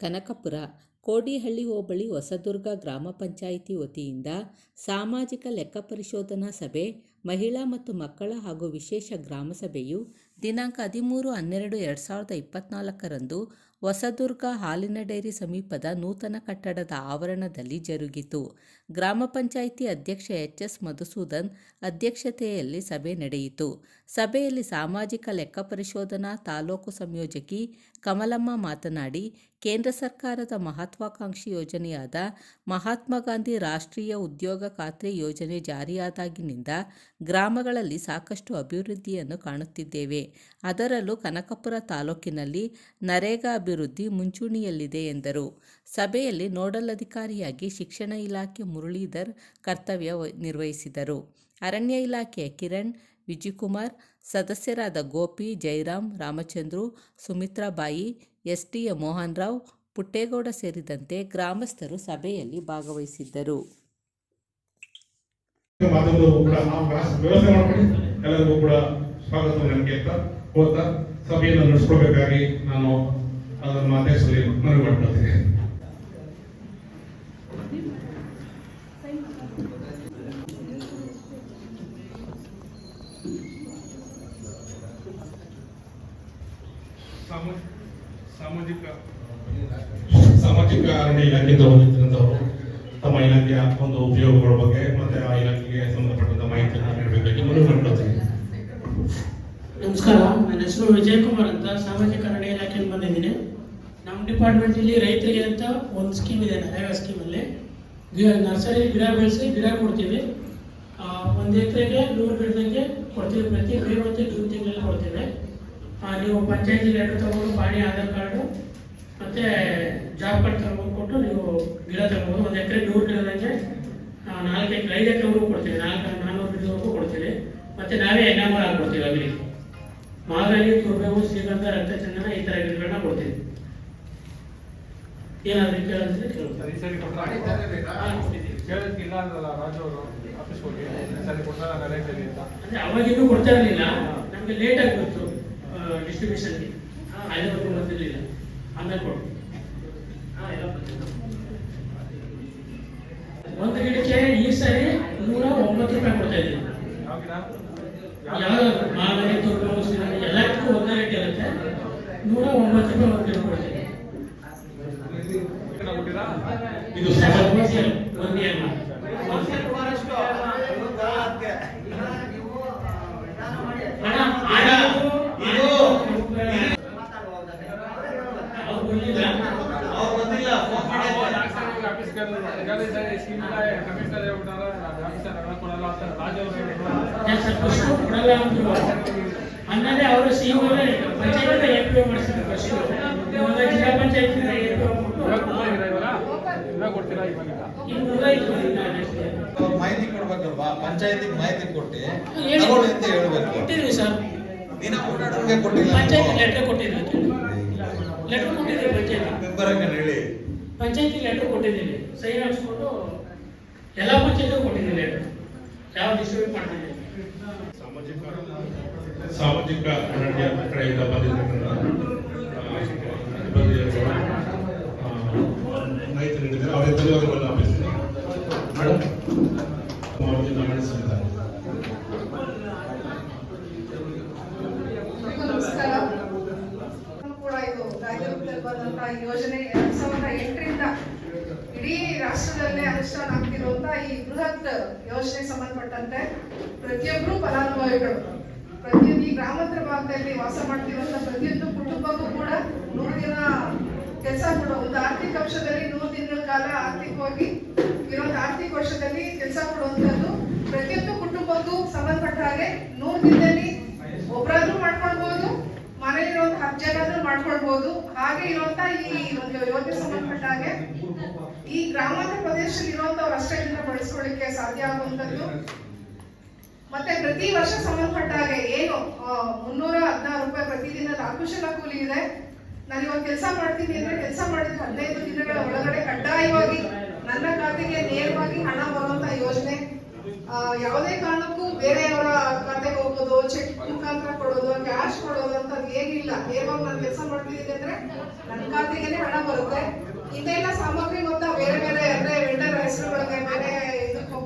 ಕನಕಪುರ, ಕೋಡಿಹಳ್ಳಿ ಹೋಬಳಿ ಹೊಸದುರ್ಗ ಗ್ರಾಮ ಪಂಚಾಯಿತಿ ವತಿಯಿಂದ ಸಾಮಾಜಿಕ ಲೆಕ್ಕ ಪರಿಶೋಧನಾ ಸಭೆ, ಮಹಿಳಾ ಮತ್ತು ಮಕ್ಕಳ ಹಾಗೂ ವಿಶೇಷ ಗ್ರಾಮಸಭೆಯು ದಿನಾಂಕ ಹದಿಮೂರು ಹನ್ನೆರಡು ಎರಡು ಸಾವಿರದ ಇಪ್ಪತ್ನಾಲ್ಕರಂದು ಹೊಸದುರ್ಗ ಹಾಲಿನ ಡೈರಿ ಸಮೀಪದ ನೂತನ ಕಟ್ಟಡದ ಆವರಣದಲ್ಲಿ ಜರುಗಿತು. ಗ್ರಾಮ ಪಂಚಾಯಿತಿ ಅಧ್ಯಕ್ಷ ಎಚ್ ಎಸ್ ಮಧುಸೂದನ್ ಅಧ್ಯಕ್ಷತೆಯಲ್ಲಿ ಸಭೆ ನಡೆಯಿತು. ಸಭೆಯಲ್ಲಿ ಸಾಮಾಜಿಕ ಲೆಕ್ಕ ಪರಿಶೋಧನಾ, ತಾಲೂಕು ಸಂಯೋಜಕಿ ಕಮಲಮ್ಮ ಮಾತನಾಡಿ, ಕೇಂದ್ರ ಸರ್ಕಾರದ ಮಹತ್ವಾಕಾಂಕ್ಷಿ ಯೋಜನೆಯಾದ ಮಹಾತ್ಮ ಗಾಂಧಿ ರಾಷ್ಟ್ರೀಯ ಉದ್ಯೋಗ ಖಾತ್ರಿ ಯೋಜನೆ ಜಾರಿಯಾದಾಗಿನಿಂದ ಗ್ರಾಮಗಳಲ್ಲಿ ಸಾಕಷ್ಟು ಅಭಿವೃದ್ಧಿಯನ್ನು ಕಾಣುತ್ತಿದ್ದೇವೆ. ಅದರಲ್ಲೂ ಕನಕಪುರ ತಾಲೂಕಿನಲ್ಲಿ ನರೇಗಾ ಅಭಿವೃದ್ಧಿ ಮುಂಚೂಣಿಯಲ್ಲಿದೆ ಎಂದರು. ಸಭೆಯಲ್ಲಿ ನೋಡಲ್ ಅಧಿಕಾರಿಯಾಗಿ ಶಿಕ್ಷಣ ಇಲಾಖೆ ಮುರಳೀಧರ್ ಕರ್ತವ್ಯ ನಿರ್ವಹಿಸಿದರು. ಅರಣ್ಯ ಇಲಾಖೆಯ ಕಿರಣ್ ವಿಜಯಕುಮಾರ್ ಸದಸ್ಯರಾದ Gopi, Jairam, Ramachandru, Sumitrabai S T A Mohan Rao Puttegowda ಸೇರಿದಂತೆ ಗ್ರಾಮಸ್ಥರು ಸಭೆಯಲ್ಲಿ ಭಾಗವಹಿಸಿದ್ದರು. ಸ್ವಾಗತವನ್ನು ನನಗೆ ಅಂತ ಹೋದ ಸಭೆಯನ್ನು ನಡೆಸ್ಕೋಬೇಕಾಗಿ ನಾನು ಅದನ್ನು ಅಧ್ಯಕ್ಷರಲ್ಲಿ ಮನವಿ ಮಾಡ್ಕೊಳ್ತೀನಿ ಸಾಮಾಜಿಕ ಸಾಮಾಜಿಕ ಅರಣ್ಯ ಇಲಾಖೆಯಿಂದ ಬಂದಿದ್ದಂಥವರು ತಮ್ಮ ಇಲಾಖೆಯ ಒಂದು ಉಪಯೋಗಗಳ ಬಗ್ಗೆ ಮತ್ತೆ ಆ ಇಲಾಖೆಗೆ ಸಂಬಂಧಪಟ್ಟಂತ ಮಾಹಿತಿಯನ್ನು ನೀಡಬೇಕಾಗಿ ಮನವಿ ಮಾಡ್ಕೊಳ್ತೀನಿ. ನಮಸ್ಕಾರ. ನನ್ನ ಹೆಸರು ವಿಜಯ್ ಕುಮಾರ್ ಅಂತ ಸಾಮಾಜಿಕ ಅರಣ್ಯ ಇಲಾಖೆಯಿಂದ ಬಂದಿದ್ದೀನಿ. ನಮ್ಮ ಡಿಪಾರ್ಟ್ಮೆಂಟ್ ಇಲ್ಲಿ ರೈತರಿಗೆ ಅಂತ ಒಂದು ಸ್ಕೀಮ್ ಇದೆ, ನರೇಗಾ ಸ್ಕೀಮಲ್ಲಿ ಗಿಡ ನರ್ಸರಿ ಗಿಡ ಬೆಳೆಸಿ ಗಿಡ ಕೊಡ್ತೀವಿ. ಒಂದು ಎಕರೆಗೆ ನೂರು ಗಿಡದಂಗೆ ಕೊಡ್ತೀವಿ. ಪ್ರತಿ ಮೇ ಮತ್ತು ಜೂನ್ ತಿಂಗಳಲ್ಲಿ ಕೊಡ್ತೀವಿ. ನೀವು ಪಂಚಾಯತಿ ಲೆಟರ್ ತಗೊಂಡು ಪಾಣಿ ಆಧಾರ್ ಕಾರ್ಡು, ಮತ್ತೆ ಜಾಬ್ ಕಾರ್ಡ್ ತಗೊಂಡು ಕೊಟ್ಟು ನೀವು ಗಿಡ ತಗೋಬೋದು. ಒಂದು ಎಕರೆ ನೂರು ಗಿಡದಂಗೆ ನಾಲ್ಕು ಎಕರೆ, ಐದು ಎಕರೆವರೆಗೂ ಕೊಡ್ತೀವಿ. ನಾಲ್ಕು ನಾನ್ನೂರು ಗಿಡದವರೆಗೂ ಕೊಡ್ತೀವಿ. ಮತ್ತೆ ನಾವೇ ಎಣ್ಣೆ ಕೊಡ್ತೀವಿ ಅಗ್ರಿಗೆ ಮಾಗಲಿ ತುರ್ಬೇವು ಶ್ರೀಗಂಧ ರಕ್ತಚಂದನ ಈ ತರ ಗಿಡಗಳನ್ನ ಕೊಡ್ತೀವಿ. ಏನಾದ್ರೂ ಕೇಳಿದ್ರೆ ಕೇಳ್ತಾರೆ ಈ ಸರಿ ಕೊಟ್ರಾ? ಕೇಳೋದ್ಕಿಲ್ಲ ಅಂದ್ರಲ್ಲ ರಾಜು ಅವರು ಆಫೀಸ್ ಹೋಗಿ ಈ ಸರಿ ಕೊಟ್ಟಾರ ನರೇಗಾದಲ್ಲಿ ಅಂತ. ಅಂದ್ರೆ ಅವಾಗಿನ್ನೂ ಕೊಡ್ತಾ ಇರಲಿಲ್ಲ. ನಮ್ಗೆ ಲೇಟ್ ಆಗಿ ಬಂತು ಡಿಸ್ಟ್ರಿಬ್ಯೂಷನ್ಗೆ ಅಲ್ಲಿವರೆಗೂ ಬಂದಿರಲಿಲ್ಲ ಆಮೇಲೆ ಕೊಟ್ಟು ಒಂದು ಗಿಡಕ್ಕೆ ಈ ಸರಿ ನೂರ ಒಂಬತ್ತು ರೂಪಾಯಿ ಕೊಡ್ತಾ ಇದ್ದೀವಿ. ಯಾವ್ದು ಮಾಗಲಿ ತುರ್ಬೇವು ಶ್ರೀಗಂಧ ಎಲ್ಲದಕ್ಕೂ ಒಂದೇ ರೇಟ್ ಇರುತ್ತೆ ನೂರ ಒಂಬತ್ತು ರೂಪಾಯಿ ಒಂದು ಗಿಡ ಕೊಡ್ತೀವಿ ಗಿಡ ಕೊಟ್ಟಿರಾ ಇದು ಸಮಾಜ ಒನ್ ಇಯರ್ ಆಫೀಸ್ ಕೇಳಿದ್ರು ಸ್ಕೀಮ್ ಕಮಿಷನರ್ ಕೊಡಲ್ಲ ಅವರು ಅನ್ನದೇ ಅವರು C panchayat A P O ಮಾಡಿಸಿದ್ರು ಫಸ್ಟ್ ಇವಾಗ ಜಿಲ್ಲಾ ಪಂಚಾಯತ್ ಎ ಪಿ ಒ. ಮಾಹಿತಿ ಕೊಡ್ಬೇಕಲ್ವಾ ಪಂಚಾಯತಿಗೆ ಮಾಹಿತಿ ಕೊಟ್ಟು. ತಗೊಳ್ಳಿ ಅಂತ ಹೇಳ್ಬೇಕು. ಕೊಟ್ಟಿದ್ವಿ ಸರ್. ದಿನ ಓಡಾಡೋಂಗೆ ಕೊಟ್ಟಿಲ್ಲ. ಪಂಚಾಯತ್ ಲೆಟರ್ ಕೊಟ್ಟಿದ್ವಿ ಲೆಟರ್ ಕೊಟ್ಟಿದ್ವಿ ಪಂಚಾಯತ್ ಮೆಂಬರ್ ಹೇಳಿ. ಪಂಚಾಯತಿ ಲೆಟರ್ ಕೊಟ್ಟಿದ್ದೀನಿ ಸಹಿ ಹಾಕ್ಸ್ಕೊಂಡು ಎಲ್ಲ ಪಂಚಾಯತ್ ಕೊಟ್ಟಿದ್ದೀನಿ ಲೆಟರ್ ಯಾವ ಡಿಸ್ಟ್ರಿಬ್ಯೂಟ್ ಮಾಡ್ತಿದ್ದೀವಿ ಸಾಮಾಜಿಕ ಸಾಮಾಜಿಕ ಅರಣ್ಯ ಕಡೆಯಿಂದ ಬಂದಿರತಕ್ಕಂಥ ಧನ್ಯವಾದಗಳನ್ನು ಅರ್ಪಿಸ್ತೀನಿ ಮೇಡಮ್ ತಮ್ಮ ವತಿಯಿಂದ ಮಂಡಿಸಲಿದ್ದಾರೆ ನಮಸ್ಕಾರ ನಾನು ಕೂಡ ಇದು ರಾಜ್ಯದಲ್ಲಿ ಬಂದಂತಹ ಈ ಯೋಜನೆ ಎರಡ್ ಸಾವಿರದ ಎಂಟರಿಂದ ಇಡೀ ರಾಷ್ಟ್ರದಲ್ಲೇ ಅನುಷ್ಠಾನ ಆಗ್ತಿರುವಂತ ಈ ಬೃಹತ್ ಯೋಜನೆಗೆ ಸಂಬಂಧಪಟ್ಟಂತೆ ಪ್ರತಿಯೊಬ್ಬರು ಫಲಾನುಭವಿಗಳು. ಪ್ರತಿಯೊಂದು ಈ ಗ್ರಾಮಾಂತರ ಭಾಗದಲ್ಲಿ ವಾಸ ಮಾಡ್ತಿರುವಂತ ಪ್ರತಿಯೊಂದು ಕುಟುಂಬಕ್ಕೂ ಕೂಡ ನೂರು ದಿನ ಕೆಲಸ ಕೊಡೋ. ಒಂದು ಆರ್ಥಿಕ ವರ್ಷದಲ್ಲಿ ನೂರು ದಿನಗಳ ಕಾಲ ಆರ್ಥಿಕವಾಗಿ ಇರೋ ಆರ್ಥಿಕ ವರ್ಷದಲ್ಲಿ ಕೆಲಸ ಕೊಡುವಂತದ್ದು ಪ್ರತಿಯೊಂದು ಕುಟುಂಬಕ್ಕೂ ಸಂಬಂಧಪಟ್ಟ ಹಾಗೆ ನೂರು ದಿನದಲ್ಲಿ ಒಬ್ಬರಾದ್ರೂ ಮಾಡ್ಕೊಳ್ಬಹುದು ಮನೆಯಲ್ಲಿರುವಂತ ಹತ್ತು ಜನ ಮಾಡ್ಕೊಳ್ಬಹುದು ಹಾಗೆ ಇರುವಂತ ಈ ಒಂದು ಯೋಜನೆ ಸಂಬಂಧಪಟ್ಟ ಹಾಗೆ ಈ ಗ್ರಾಮಾಂತರ ಪ್ರದೇಶದಲ್ಲಿ ಇರುವಂತವ್ರು ಅಷ್ಟೇ ಬಳಸ್ಕೊಳ್ಳಿಕ್ಕೆ ಸಾಧ್ಯ ಆಗುವಂತದ್ದು. ಮತ್ತೆ ಪ್ರತಿ ವರ್ಷ ಸಂಬಂಧಪಟ್ಟ ಹಾಗೆ ಏನು ಮುನ್ನೂರ ಹದಿನಾರು ರೂಪಾಯಿ ಪ್ರತಿದಿನ ಅಕುಶಲ ಕೂಲಿ ಇದೆ. ನಾನು ಇವಾಗ ಕೆಲಸ ಮಾಡ್ತೀನಿ ಅಂದ್ರೆ ಕೆಲಸ ಮಾಡಿದ ಹದಿನೈದು ದಿನಗಳ ಒಳಗಡೆ ಕಡ್ಡಾಯವಾಗಿ ನನ್ನ ಖಾತೆಗೆ ನೇರವಾಗಿ ಹಣ ಬರುವಂತ ಯೋಜನೆ. ಯಾವುದೇ ಕಾರಣಕ್ಕೂ ಬೇರೆಯವರ ಖಾತೆಗೆ ಹೋಗೋದು, ಚೆಕ್ ಮುಖಾಂತರ ಕೊಡೋದು, ಕ್ಯಾಶ್ ಕೊಡೋದು ಅಂತ ಏನಿಲ್ಲ. ನೇರವಾಗಿ ನಾನು ಕೆಲಸ ಮಾಡ್ತಿದ್ದೀನಿ ಅಂದ್ರೆ ನನ್ನ ಖಾತೆಗೆನೆ ಹಣ ಬರುತ್ತೆ. ಇದೆಲ್ಲ ಸಾಮಗ್ರಿ ಮೊತ್ತ ಬೇರೆ ಬೇರೆ ಅಂದ್ರೆ ವೆಂಡರ್ ಹೆಸರುಗಳಿಗೆ ಬೇರೆ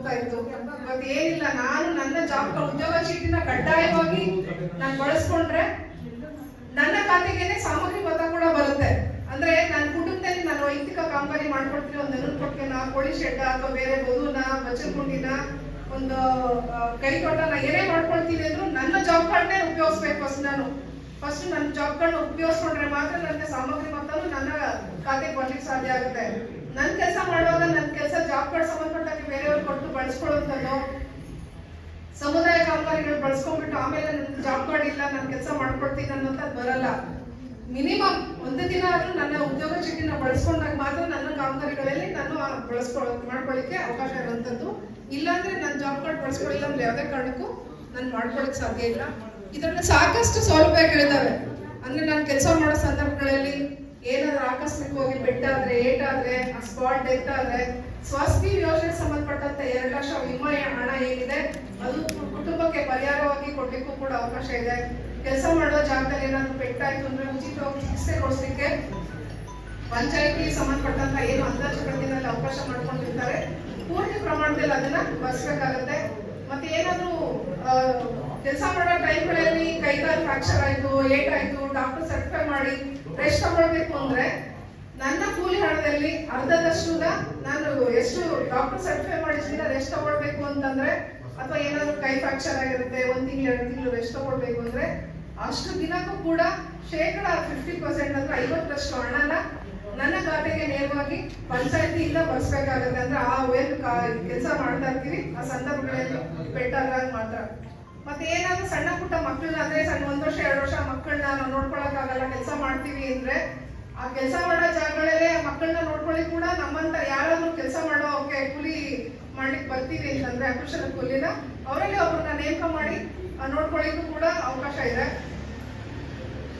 ಹೋಗ್ತಾ ಇತ್ತು. ಏನಿಲ್ಲ, ನಾನು ನನ್ನ ಜಾಬ್ ಉದ್ಯೋಗ ಚೀಟಿನ ಕಡ್ಡಾಯವಾಗಿ ನಾನು ಬಳಸ್ಕೊಂಡ್ರೆ ನನ್ನ ಖಾತೆಗೇನೆ ಸಾಮಗ್ರಿ ಮತ ಕೂಡ ಬರುತ್ತೆ. ಅಂದ್ರೆ ನನ್ನ ಕುಟುಂಬದಲ್ಲಿ ನಾನು ವೈಯಕ್ತಿಕ ಕಾಮಗಾರಿ ಮಾಡ್ಕೊಡ್ತೀನಿ, ಒಂದು ನೆರಳು ಕೊಟ್ಟಿನ ಕೋಳಿ ಶೆಡ್ ಅಥವಾ ಬೇರೆ ಬದುನ ಬಚ್ಚಲ್ಗುಂಡಿನ ಒಂದು ಕೈ ಕೈ ನಾ ಏನೇ ಮಾಡ್ಕೊಳ್ತೀನಿ ಅಂದ್ರೂ ನನ್ನ ಜಾಬ್ ಕಾರ್ಡ್ನೇ ಉಪಯೋಗಿಸ್ಬೇಕು ಫಸ್ಟ್ ನಾನು. ಫಸ್ಟ್ ನನ್ನ ಜಾಬ್ ಕಾರ್ಡ್ ಉಪಯೋಗಿಸ್ಕೊಂಡ್ರೆ ಮಾತ್ರ ನನ್ನ ಸಾಮಗ್ರಿ ಮತ್ತೂ ನನ್ನ ಖಾತೆಗೆ ಬರ್ಲಿಕ್ಕೆ ಸಾಧ್ಯ ಆಗುತ್ತೆ. ನನ್ನ ಕೆಲಸ ಮಾಡುವಾಗ ನನ್ನ ಕೆಲಸ ಜಾಬ್ ಕಾರ್ಡ್ ಸಂಬಂಧಪಟ್ಟಾಗಿ ಬೇರೆಯವ್ರು ಕೊಟ್ಟು ಬಳಸ್ಕೊಳ್ಳುವಂಥದ್ದು, ಸಮುದಾಯ ಕಾಮಗಾರಿಗಳು ಬಳಸ್ಕೊಂಡ್ಬಿಟ್ಟು ಆಮೇಲೆ ನನ್ನ ಜಾಬ್ ಕಾರ್ಡ್ ಇಲ್ಲ, ನಾನು ಕೆಲಸ ಮಾಡ್ಕೊಡ್ತೀನಿ ಅನ್ನೋಂಥದ್ದು ಬರಲ್ಲ. ಮಿನಿಮಮ್ ಒಂದು ದಿನ ಆದರೂ ನನ್ನ ಉದ್ಯೋಗ ಚೀಟಿನ ಬಳಸ್ಕೊಂಡಾಗ ಮಾತ್ರ ನನ್ನ ಕಾಮಗಾರಿಗಳಲ್ಲಿ ನಾನು ಬಳಸ್ಕೊ, ಮಾಡ್ಕೊಳ್ಳಿಕ್ಕೆ ಅವಕಾಶ ಇರುವಂಥದ್ದು. ಇಲ್ಲಾಂದ್ರೆ ನನ್ನ ಜಾಬ್ ಕಾರ್ಡ್ ಬಳಸ್ಕೊಳ್ಳಿಲ್ಲ ಅಂದ್ರೆ ಯಾವುದೇ ಕಾರಣಕ್ಕೂ ನಾನು ಮಾಡ್ಕೊಳಕ್ ಸಾಧ್ಯ ಇಲ್ಲ. ಇದರಲ್ಲಿ ಸಾಕಷ್ಟು ಸೌಲಭ್ಯಗಳಿದ್ದಾವೆ ಅಂದ್ರೆ ನಾನು ಕೆಲಸ ಮಾಡೋ ಸಂದರ್ಭಗಳಲ್ಲಿ ಏನಾದ್ರೂ ಆಕಸ್ಮಿಕವಾಗಿ ಬೆಟ್ಟಾದ್ರೆ, ಏಟಾದ್ರೆ ಸ್ಪಾಟ್ ಡೆತ್ ಆದ್ರೆ ಸ್ವಾಸ್ಥ್ಯ ಯೋಜನೆ ಸಂಬಂಧಪಟ್ಟಂತ ಎರಡು ಲಕ್ಷ ವಿಮೆಯ ಹಣ ಏನಿದೆ, ಅದು ಕುಟುಂಬಕ್ಕೆ ಪರಿಹಾರವಾಗಿ ಕೊಡ್ಲಿಕ್ಕೂ ಕೂಡ ಅವಕಾಶ ಇದೆ. ಕೆಲಸ ಮಾಡೋ ಜಾಗದಲ್ಲಿ ಏನಾದ್ರು ಪೆಟ್ಟಾಯ್ತು ಅಂದ್ರೆ ಉಚಿತವಾಗಿ ಚಿಕಿತ್ಸೆ ಕೊಡಿಸ್ಲಿಕ್ಕೆ ಪಂಚಾಯತಿ ಸಂಬಂಧಪಟ್ಟಂತ ಏನು ಅಂದಾಜು ಕಂತಿನಲ್ಲಿ ಅವಕಾಶ ಮಾಡ್ಕೊಂಡಿರ್ತಾರೆ. ಪೂರ್ತಿ ಪ್ರಮಾಣದಲ್ಲಿ ಅದನ್ನ ಬಳಸ್ಬೇಕಾಗತ್ತೆ. ಮತ್ತೆ ಏನಾದ್ರು ಕೆಲಸ ಮಾಡೋ ಟೈಮ್ಗಳಲ್ಲಿ ಕೈಕಾಲು ಫ್ರಾಕ್ಚರ್ ಆಯ್ತು, ಏಟಾಯ್ತು ಡಾಕ್ಟರ್ ಸರ್ಟಿಫೈ ಮಾಡಿ ರೆಸ್ಟ್ ತಗೊಳ್ಬೇಕು ಅಂದ್ರೆ ನನ್ನ ಕೂಲಿ ಹಣದಲ್ಲಿ ಅರ್ಧದಷ್ಟುನ ನಾನು ಎಷ್ಟು ಡಾಕ್ಟರ್ ಸರ್ಟಿಫೈ ಮಾಡಿಸಿದ ರೆಸ್ಟ್ ತಗೊಳ್ಬೇಕು ಅಂತಂದ್ರೆ ಅಥವಾ ಏನಾದ್ರು ಕೈ ಫ್ರಾಕ್ಚರ್ ಆಗಿರುತ್ತೆ, ಒಂದ್ ತಿಂಗಳು, ಎರಡು ತಿಂಗಳು ರೆಸ್ಟ್ ತಗೊಳ್ಬೇಕು ಅಂದ್ರೆ ಅಷ್ಟು ದಿನಕ್ಕೂ ಕೂಡ ಶೇಕಡ ಫಿಫ್ಟಿ ಪರ್ಸೆಂಟ್ ಅಂದ್ರೆ ಐವತ್ತರಷ್ಟು ಹಣನ ನನ್ನ ಖಾತೆಗೆ ನೇರವಾಗಿ ಪಂಚಾಯತಿಯಿಂದ ಬರ್ಸ್ಬೇಕಾಗತ್ತೆ. ಅಂದ್ರೆ ಆ ಏನು ಕೆಲಸ ಮಾಡ್ತಾ ಇರ್ತೀವಿ. ಆ ಸಂದರ್ಭಗಳಲ್ಲಿ ಬೆಟ್ಟ ಮಾತ್ರ ಮತ್ತೆ ಏನಾದ್ರು ಸಣ್ಣ ಪುಟ್ಟ ಮಕ್ಕಳನ್ನ ಅಂದ್ರೆ ಸಣ್ಣ ಒಂದ್ ವರ್ಷ ಎರಡು ವರ್ಷ ಮಕ್ಕಳನ್ನ ನಾವು ನೋಡ್ಕೊಳಕ್ ಆಗಲ್ಲ ಕೆಲಸ ಮಾಡ್ತೀವಿ ಅಂದ್ರೆ ಆ ಕೆಲಸ ಮಾಡೋ ಜಾಗಗಳಲ್ಲೇ ಮಕ್ಕಳನ್ನ ನೋಡ್ಕೊಳ್ಳಿ ಕೂಡ ನಮ್ಮಂತ ಯಾರಾದ್ರೂ ಕೆಲಸ ಮಾಡೋ ಓಕೆ ಕೂಲಿ ಮಾಡ್ಲಿಕ್ಕೆ ಬರ್ತೀವಿ ಅಂತಂದ್ರೆ ಅಕೃಷ್ಣ ಕೂಲಿನ ಅವರಲ್ಲಿ ಅವ್ರನ್ನ ನೇಮಕ ಮಾಡಿ ಆ, ನೋಡ್ಕೊಳ್ಳಿಕ್ಕೂ ಕೂಡ ಅವಕಾಶ ಇದೆ.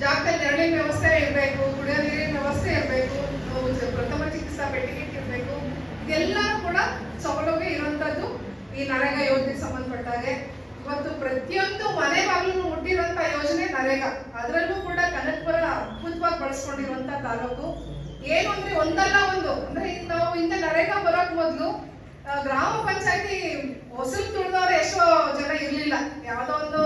ಜಾಗದಲ್ಲಿ ನೆರಳಿನ ವ್ಯವಸ್ಥೆ ಇರಬೇಕು ಕುಡಿಯೋ ನೀರಿನ ವ್ಯವಸ್ಥೆ ಇರಬೇಕು ಪ್ರಥಮ ಚಿಕಿತ್ಸಾ ಪೆಟ್ಟಿಗೆ ಇರಬೇಕು ಇದೆಲ್ಲ ಕೂಡ ಸೌಲಭ್ಯ ಇರುವಂತದ್ದು ಈ ನರೇಗಾ ಯೋಜನೆಗೆ ಸಂಬಂಧಪಟ್ಟಾಗೆ. ಇವತ್ತು ಪ್ರತಿಯೊಂದು ಮನೆ ಬಾಗಿಲು ಮುಟ್ಟಿರುವಂತ ಯೋಜನೆ ನರೇಗಾ. ಅದರಲ್ಲೂ ಕೂಡ ಕನಕಪುರ ಅದ್ಭುತವಾಗಿ ಬಳಸ್ಕೊಂಡಿರುವಂತ ತಾಲೂಕು. ಏನು ಅಂದ್ರೆ ಒಂದಲ್ಲ ಒಂದು. ಅಂದ್ರೆ ನಾವು ಹಿಂದೆ ನರೇಗಾ ಬರೋಕ್ ಮೊದಲು ಗ್ರಾಮ ಪಂಚಾಯತಿ ಹೊಸಲು ತುಳಿದವ್ರು ಎಷ್ಟೋ ಜನ ಇರ್ಲಿಲ್ಲ. ಯಾವ್ದೋ ಒಂದು,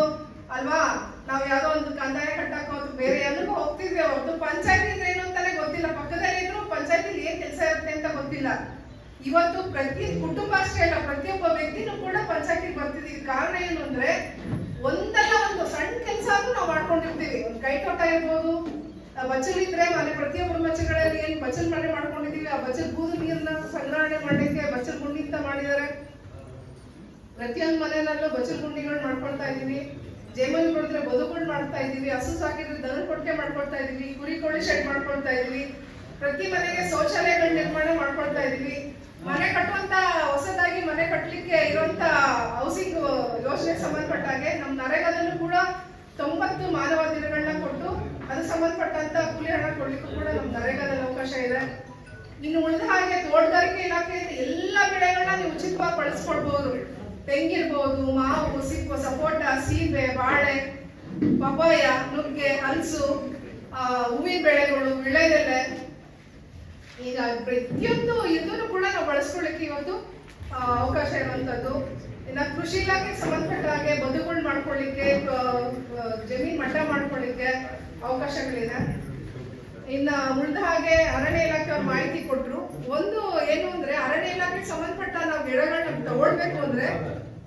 ಅಲ್ವಾ? ನಾವು ಯಾವ್ದೋ ಒಂದು ಕಂದಾಯ ಕಟ್ಟಕ್ ಹೋದ್ರು, ಬೇರೆ ಎಲ್ಲರಿಗೂ ಹೋಗ್ತಿದ್ವಿ. ಅವ್ರದ್ದು ಪಂಚಾಯತಿ ಏನು ಅಂತಾನೆ ಗೊತ್ತಿಲ್ಲ. ಪಕ್ಕದಲ್ಲಿ ಇದ್ರು ಪಂಚಾಯತಿ ಏನ್ ಕೆಲಸ ಇರುತ್ತೆ ಅಂತ ಗೊತ್ತಿಲ್ಲ. ಇವತ್ತು ಪ್ರತಿ ಕುಟುಂಬ ಅಷ್ಟೇ ಅಲ್ಲ, ಪ್ರತಿಯೊಬ್ಬ ವ್ಯಕ್ತಿನೂ ಕೂಡ ಪಂಚಾಯತಿಗೆ ಬರ್ತಿದ್ದೀವಿ ಕಾರಣ ಏನು ಅಂದ್ರೆ ಒಂದಲ್ಲ ಒಂದು ಸಣ್ಣ ಕೆಲಸ ಆದ್ರೂ ನಾವು ಮಾಡ್ಕೊಂಡಿರ್ತೀವಿ. ಒಂದು ಕೈ ತೋಟ ಇರ್ಬೋದು ಬಚ್ಚಲ್ ಇದ್ರೆ ಮನೆ ಪ್ರತಿಯೊಬ್ಬರ ಬಚ್ಚಗಳಲ್ಲಿ ಏನ್ ಬಚ್ಚಲ್ ಮನೆ ಮಾಡ್ಕೊಂಡಿದೀವಿ ಆ ಬಚ್ಚಲ್ ಬೂದು ನೀರನ್ನ ಸಂಗ್ರಹಣೆ ಮಾಡ್ಲಿಕ್ಕೆ ಬಚ್ಚಲ್ ಗುಂಡಿ ಅಂತ ಮಾಡಿದ್ದಾರೆ. ಪ್ರತಿಯೊಂದು ಮನೆಯಲ್ಲೂ ಬಚ್ಚಲ್ ಗುಂಡಿಗಳು ಮಾಡ್ಕೊಳ್ತಾ ಇದೀವಿ ಜೇಮಲ್ ಕೊಡಿದ್ರೆ ಬದುಗಳು ಮಾಡ್ತಾ ಇದೀವಿ ಹಸು ಸಾಕಿದ್ರೆ ದನ ಕೊಟ್ಟೆ ಮಾಡ್ಕೊಳ್ತಾ ಇದೀವಿ ಕುರಿ ಕೋಳಿ ಶೆಡ್ ಮಾಡ್ಕೊಳ್ತಾ ಇದೀವಿ ಪ್ರತಿ ಮನೆಗೆ ಶೌಚಾಲಯಗಳ ನಿರ್ಮಾಣ ಮಾಡ್ಕೊಳ್ತಾ ಇದೀವಿ ಮನೆ ಕಟ್ಟುವಂತ, ಹೊಸದಾಗಿ ಮನೆ ಕಟ್ಟಲಿಕ್ಕೆ ಇರುವಂತ ಹೌಸಿಂಗ್ ಯೋಜನೆಗೆ ಸಂಬಂಧಪಟ್ಟಾಗೆ ನಮ್ಮ ನರೇಗಾದಲ್ಲೂ ಕೂಡ ತೊಂಬತ್ತು ಮಾನವ ದಿನಗಳನ್ನ ಕೊಟ್ಟು ಅದು ಸಂಬಂಧಪಟ್ಟಂತ ಕೂಲಿ ಹಣ ಕೊಡ್ಲಿಕ್ಕೂ ಕೂಡ ನಮ್ಮ ನರೇಗಾದಲ್ಲಿ ಅವಕಾಶ ಇದೆ. ಇನ್ನು ಉಳಿದ ಹಾಗೆ ತೋಟಗಾರಿಕೆ ಇಲಾಖೆಯಿಂದ ಎಲ್ಲ ಬೆಳೆಗಳನ್ನ ನೀವು ಉಚಿತವಾಗಿ ಬಳಸ್ಕೊಳ್ಬಹುದು ತೆಂಗಿರ್ಬೋದು, ಮಾವು, ಸಿಪ್ಪು, ಸಪೋಟ, ಸೀಬೆ, ಬಾಳೆ ಪಪಾಯ ನುಗ್ಗೆ, ಹಲಸು ಹೂವಿನ ಬೆಳೆಗಳು, ವಿಳೆದೆಲೆ. ಈಗ ಪ್ರತಿಯೊಂದು ಇದನ್ನು ಕೂಡ ನಾವು ಬಳಸ್ಕೊಳ್ಳಿಕ್ಕೆ ಇವತ್ತು ಅವಕಾಶ ಇರುವಂತದ್ದು. ಇನ್ನ ಕೃಷಿ ಇಲಾಖೆಗೆ ಸಂಬಂಧಪಟ್ಟ ಹಾಗೆ ಬದುಗಳು ಮಾಡ್ಕೊಳ್ಳಿಕ್ಕೆ ಜಮೀನ್ ಮಟ್ಟ ಮಾಡ್ಕೊಳ್ಳಿಕ್ಕೆ ಅವಕಾಶಗಳಿದೆ. ಇನ್ನ ಉಳಿದ ಹಾಗೆ ಅರಣ್ಯ ಇಲಾಖೆ ಮಾಹಿತಿ ಕೊಟ್ರು. ಒಂದು ಏನು ಅಂದ್ರೆ, ಅರಣ್ಯ ಇಲಾಖೆಗೆ ಸಂಬಂಧಪಟ್ಟ ನಾವು ಗಿಡಗಳನ್ನ ತಗೊಳ್ಬೇಕು ಅಂದ್ರೆ